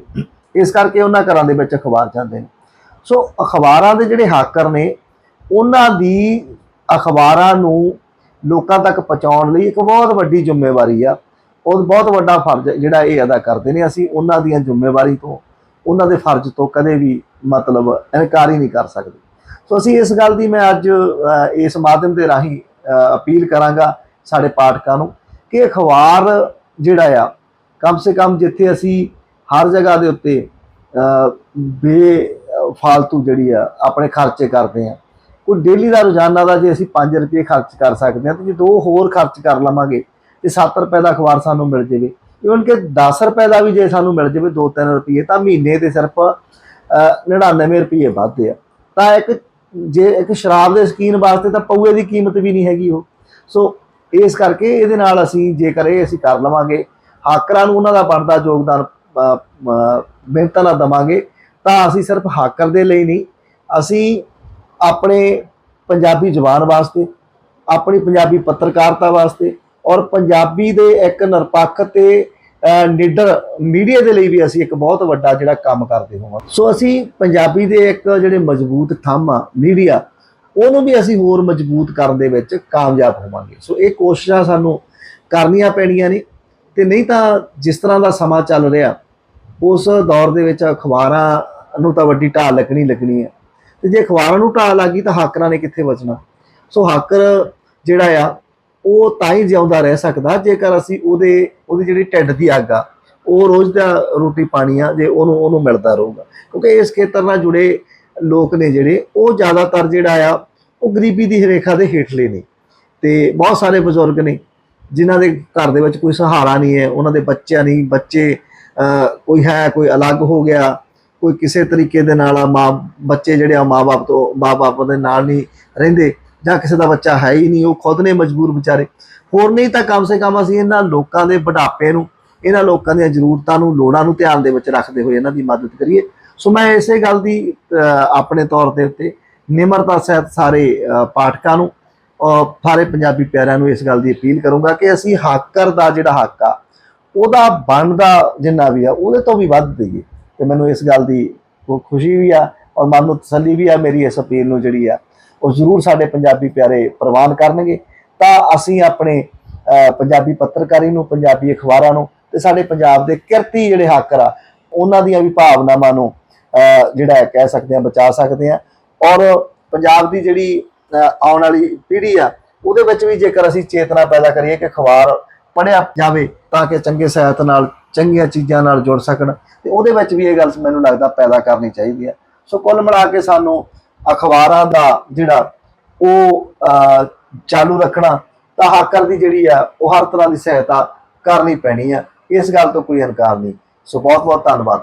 ਇਸ ਕਰਕੇ ਉਹਨਾਂ ਘਰਾਂ ਦੇ ਵਿੱਚ ਅਖਬਾਰ ਜਾਂਦੇ ਨੇ। ਸੋ ਅਖਬਾਰਾਂ ਦੇ ਜਿਹੜੇ ਹਾਕਰ ਨੇ, ਉਹਨਾਂ ਦੀ ਅਖਬਾਰਾਂ ਨੂੰ ਲੋਕਾਂ ਤੱਕ ਪਹੁੰਚਾਉਣ ਲਈ ਇੱਕ ਬਹੁਤ ਵੱਡੀ ਜ਼ਿੰਮੇਵਾਰੀ ਆ। ਉਹ ਬਹੁਤ ਵੱਡਾ ਫਰਜ਼ ਜਿਹੜਾ ਇਹ ਅਦਾ ਕਰਦੇ ਨੇ। ਅਸੀਂ ਉਹਨਾਂ ਦੀਆਂ ਜ਼ਿੰਮੇਵਾਰੀ ਤੋਂ, ਉਹਨਾਂ ਦੇ ਫਰਜ਼ ਤੋਂ ਕਦੇ ਵੀ ਮਤਲਬ ਇਨਕਾਰ ਹੀ ਨਹੀਂ ਕਰ ਸਕਦੇ। ਸੋ ਅਸੀਂ ਇਸ ਗੱਲ ਦੀ ਮੈਂ ਅੱਜ ਇਸ ਮਾਧਿਅਮ ਦੇ ਰਾਹੀਂ ਅਪੀਲ ਕਰਾਂਗਾ ਸਾਡੇ ਪਾਠਕਾਂ ਨੂੰ ਕਿ ਅਖਬਾਰ ਜਿਹੜਾ ਆ ਕਮ ਸੇ ਕਮ ਜਿੱਥੇ ਅਸੀਂ ਹਰ ਜਗ੍ਹਾ ਦੇ ਉੱਤੇ ਬੇ ਫਾਲਤੂ ਜਿਹੜੀ ਆ ਆਪਣੇ ਖਰਚੇ ਕਰਦੇ ਆ ਕੋਈ ਡੇਲੀ ਦਾ ਰੋਜ਼ਾਨਾ ਦਾ ਜੇ ਅਸੀਂ 5 ਰੁਪਏ ਖਰਚ ਕਰ ਸਕਦੇ ਹਾਂ ਤੇ ਜੇ ਦੋ ਹੋਰ ਖਰਚ ਕਰ ਲਵਾਂਗੇ ਤੇ 7 ਰੁਪਏ ਦਾ ਅਖਬਾਰ ਸਾਨੂੰ ਮਿਲ ਜਾਵੇ। ਇਵਨ ਕਿ 10 ਰੁਪਏ ਦਾ ਵੀ ਜੇ ਸਾਨੂੰ ਮਿਲ ਜਾਵੇ 2-3 ਰੁਪਏ ਤਾਂ ਮਹੀਨੇ ਦੇ ਸਿਰਫ ਅ, 99 ਰੁਪਏ ਵੱਧਦੇ ਆ। ਤਾਂ ਇੱਕ ਜੇ ਇੱਕ ਸ਼ਰਾਬ ਦੇ ਸਕੀਨ ਵਾਸਤੇ ਤਾਂ ਪਊਏ ਦੀ ਕੀਮਤ ਵੀ ਨਹੀਂ ਹੈਗੀ ਉਹ। ਸੋ ਇਸ ਕਰਕੇ ਇਹਦੇ ਨਾਲ ਅਸੀਂ ਜੇਕਰ ਇਹ ਅਸੀਂ ਕਰ ਲਵਾਂਗੇ ਹਾਕਰਾਂ ਨੂੰ ਉਹਨਾਂ ਦਾ ਬਣਦਾ ਯੋਗਦਾਨ ਮਿਹਨਤਾਂ ਨਾਲ ਦਵਾਂਗੇ ਤਾਂ ਅਸੀਂ ਸਿਰਫ ਹਾਕਰ ਦੇ ਲਈ ਨਹੀਂ ਅਸੀਂ ਆਪਣੇ ਪੰਜਾਬੀ ਜ਼ੁਬਾਨ ਵਾਸਤੇ ਆਪਣੀ ਪੰਜਾਬੀ ਪੱਤਰਕਾਰਤਾ ਵਾਸਤੇ ਔਰ ਪੰਜਾਬੀ ਦੇ ਇੱਕ ਨਿਰਪੱਖ ਤੇ ਅਹ, ਨਿਡਰ ਮੀਡੀਆ ਦੇ ਲਈ ਵੀ ਅਸੀਂ ਇੱਕ ਬਹੁਤ ਵੱਡਾ ਜਿਹੜਾ ਕੰਮ ਕਰਦੇ ਹੋਵਾਂ। ਸੋ ਅਸੀਂ ਪੰਜਾਬੀ ਦੇ ਇੱਕ ਜਿਹੜੇ ਮਜ਼ਬੂਤ ਥੰਮ ਆ ਮੀਡੀਆ ਉਹਨੂੰ ਵੀ ਅਸੀਂ ਹੋਰ ਮਜ਼ਬੂਤ ਕਰਨ ਦੇ ਵਿੱਚ ਕਾਮਯਾਬ ਹੋਵਾਂਗੇ। ਸੋ ਇਹ ਕੋਸ਼ਿਸ਼ਾਂ ਸਾਨੂੰ ਕਰਨੀਆਂ ਪੈਣੀਆਂ ਨੇ। ਤੇ ਨਹੀਂ ਤਾਂ ਜਿਸ ਤਰ੍ਹਾਂ ਦਾ ਸਮਾਂ ਚੱਲ ਰਿਹਾ, ਉਸ ਦੌਰ ਦੇ ਵਿੱਚ ਅਖਬਾਰਾਂ ਨੂੰ ਤਾਂ ਵੱਡੀ ਢਾਲ ਲੱਗਣੀ ਲੱਗਣੀ ਹੈ। ਤੇ ਜੇ ਅਖਬਾਰਾਂ ਨੂੰ ਢਾਲ ਗਈ ਤਾਂ ਹਾਕਰਾਂ ਨੇ ਕਿੱਥੇ ਬਚਣਾ? ਸੋ ਹਾਕਰ ਜਿਹੜਾ ਆ, ਉਹ ਤਾਂ ਹੀ ਜਿਉਂਦਾ ਰਹਿ ਸਕਦਾ, ਜੇਕਰ ਅਸੀਂ ਉਹਦੇ, ਉਹਦੀ ਜਿਹੜੀ ਢਿੱਡ ਦੀ ਅੱਗ ਆ, ਉਹ ਰੋਜ਼ ਦਾ ਰੋਟੀ ਪਾਣੀ ਆ, ਜੇ ਉਹਨੂੰ ਉਹਨੂੰ ਮਿਲਦਾ ਰਹੂਗਾ। ਕਿਉਂਕਿ ਇਸ ਖੇਤਰ ਨਾਲ ਜੁੜੇ ਲੋਕ ਨੇ ਜਿਹੜੇ, ਉਹ ਜ਼ਿਆਦਾਤਰ ਜਿਹੜਾ ਆ, ਉਹ ਗਰੀਬੀ ਦੀ ਰੇਖਾ ਦੇ ਹੇਠਲੇ ਨੇ। ਤੇ ਬਹੁਤ ਸਾਰੇ ਬਜ਼ੁਰਗ ਨੇ ਜਿਨ੍ਹਾਂ ਦੇ ਘਰ ਦੇ ਵਿੱਚ ਕੋਈ ਸਹਾਰਾ ਨਹੀਂ ਹੈ, ਉਹਨਾਂ ਦੇ ਬੱਚਿਆਂ ਨਹੀਂ, ਬੱਚੇ ਕੋਈ ਹੈ, ਕੋਈ ਅਲੱਗ ਹੋ ਗਿਆ, ਕੋਈ ਕਿਸੇ ਤਰੀਕੇ ਦੇ ਨਾਲ ਆ ਮਾਂ, ਬੱਚੇ ਜਿਹੜੇ ਆ ਮਾਪੇ ਤੋਂ ਮਾਪੇ ਦੇ ਨਾਲ ਨਹੀਂ ਰਹਿੰਦੇ ਜਾਂ ਕਿਸੇ ਦਾ ਬੱਚਾ ਹੈ ਹੀ ਨਹੀਂ, ਉਹ ਖੁਦ ਨੇ ਮਜਬੂਰ ਵਿਚਾਰੇ। ਹੋਰ ਨਹੀਂ ਤਾਂ ਕਮ ਸੇ ਕਮ ਅਸੀਂ ਇਹਨਾਂ ਲੋਕਾਂ ਦੇ ਬੁਢਾਪੇ ਨੂੰ, ਇਹਨਾਂ ਲੋਕਾਂ ਦੀਆਂ ਜ਼ਰੂਰਤਾਂ ਨੂੰ, ਲੋੜਾਂ ਨੂੰ ਧਿਆਨ ਦੇ ਵਿੱਚ ਰੱਖਦੇ ਹੋਏ ਇਹਨਾਂ ਦੀ ਮਦਦ ਕਰੀਏ। ਸੋ ਮੈਂ ਇਸੇ ਗੱਲ ਦੀ ਆਪਣੇ ਤੌਰ ਦੇ ਉੱਤੇ ਨਿਮਰਤਾ ਸਹਿਤ ਸਾਰੇ ਪਾਠਕਾਂ ਨੂੰ ਸਾਰੇ ਪੰਜਾਬੀ ਪਿਆਰਿਆਂ ਨੂੰ ਇਸ ਗੱਲ ਦੀ ਅਪੀਲ ਕਰੂੰਗਾ ਕਿ ਅਸੀਂ ਹਾਕਰ ਦਾ ਜਿਹੜਾ ਹੱਕ ਆ, ਉਹਦਾ ਬਣਦਾ ਜਿੰਨਾ ਵੀ ਆ, ਉਹਦੇ ਤੋਂ ਵੀ ਵੱਧ ਦਈਏ। ਤੇ ਮੈਨੂੰ ਇਸ ਗੱਲ ਦੀ ਖੁਸ਼ੀ ਵੀ ਆ ਔਰ ਮਨ ਨੂੰ ਤਸੱਲੀ ਵੀ ਆ ਮੇਰੀ ਇਸ ਅਪੀਲ ਨੂੰ ਜਿਹੜੀ ਆ, ਉਹ ਜ਼ਰੂਰ ਸਾਡੇ ਪੰਜਾਬੀ ਪਿਆਰੇ ਪ੍ਰਵਾਨ ਕਰਨਗੇ। ਤਾਂ ਅਸੀਂ ਆਪਣੇ ਪੰਜਾਬੀ ਪੱਤਰਕਾਰੀ ਨੂੰ, ਪੰਜਾਬੀ ਅਖਬਾਰਾਂ ਨੂੰ ਤੇ ਸਾਡੇ ਪੰਜਾਬ ਦੇ ਕਿਰਤੀ ਜਿਹੜੇ ਹਾਕਰ ਆ, ਉਹਨਾਂ ਦੀਆਂ ਵੀ ਭਾਵਨਾਵਾਂ ਨੂੰ ਜਿਹੜਾ ਕਹਿ ਸਕਦੇ ਆ ਬਚਾ ਸਕਦੇ ਆ ਔਰ ਪੰਜਾਬ ਦੀ ਜਿਹੜੀ ਆਉਣ ਵਾਲੀ ਪੀੜ੍ਹੀ ਆ, ਉਹਦੇ ਵਿੱਚ ਵੀ ਜੇਕਰ ਅਸੀਂ ਚੇਤਨਾ ਪੈਦਾ ਕਰੀਏ ਕਿ ਅਖਬਾਰ ਪੜ੍ਹਿਆ ਜਾਵੇ ਤਾਂ ਕਿ ਚੰਗੇ ਸਾਹਿਤ ਨਾਲ, ਚੰਗੀਆਂ ਚੀਜ਼ਾਂ ਨਾਲ ਜੁੜ ਸਕਣ, ਤੇ ਉਹਦੇ ਵਿੱਚ ਵੀ ਇਹ ਗੱਲ ਮੈਨੂੰ ਲੱਗਦਾ ਪੈਦਾ ਕਰਨੀ ਚਾਹੀਦੀ ਹੈ ਸੋ ਕੁੱਲ ਮਿਲਾ ਕੇ ਸਾਨੂੰ ਅਖਬਾਰਾਂ ਦਾ ਜਿਹੜਾ ਉਹ ਚਾਲੂ ਰੱਖਣਾ, ਤਾਂ ਹਾਕਰ ਦੀ ਜਿਹੜੀ ਆ, ਉਹ ਹਰ ਤਰ੍ਹਾਂ ਦੀ ਸਹਾਇਤਾ ਕਰਨੀ ਪੈਣੀ ਆ। ਇਸ ਗੱਲ ਤੋਂ ਕੋਈ ਇਨਕਾਰ ਨਹੀਂ। ਸੋ ਬਹੁਤ ਬਹੁਤ ਧੰਨਵਾਦ।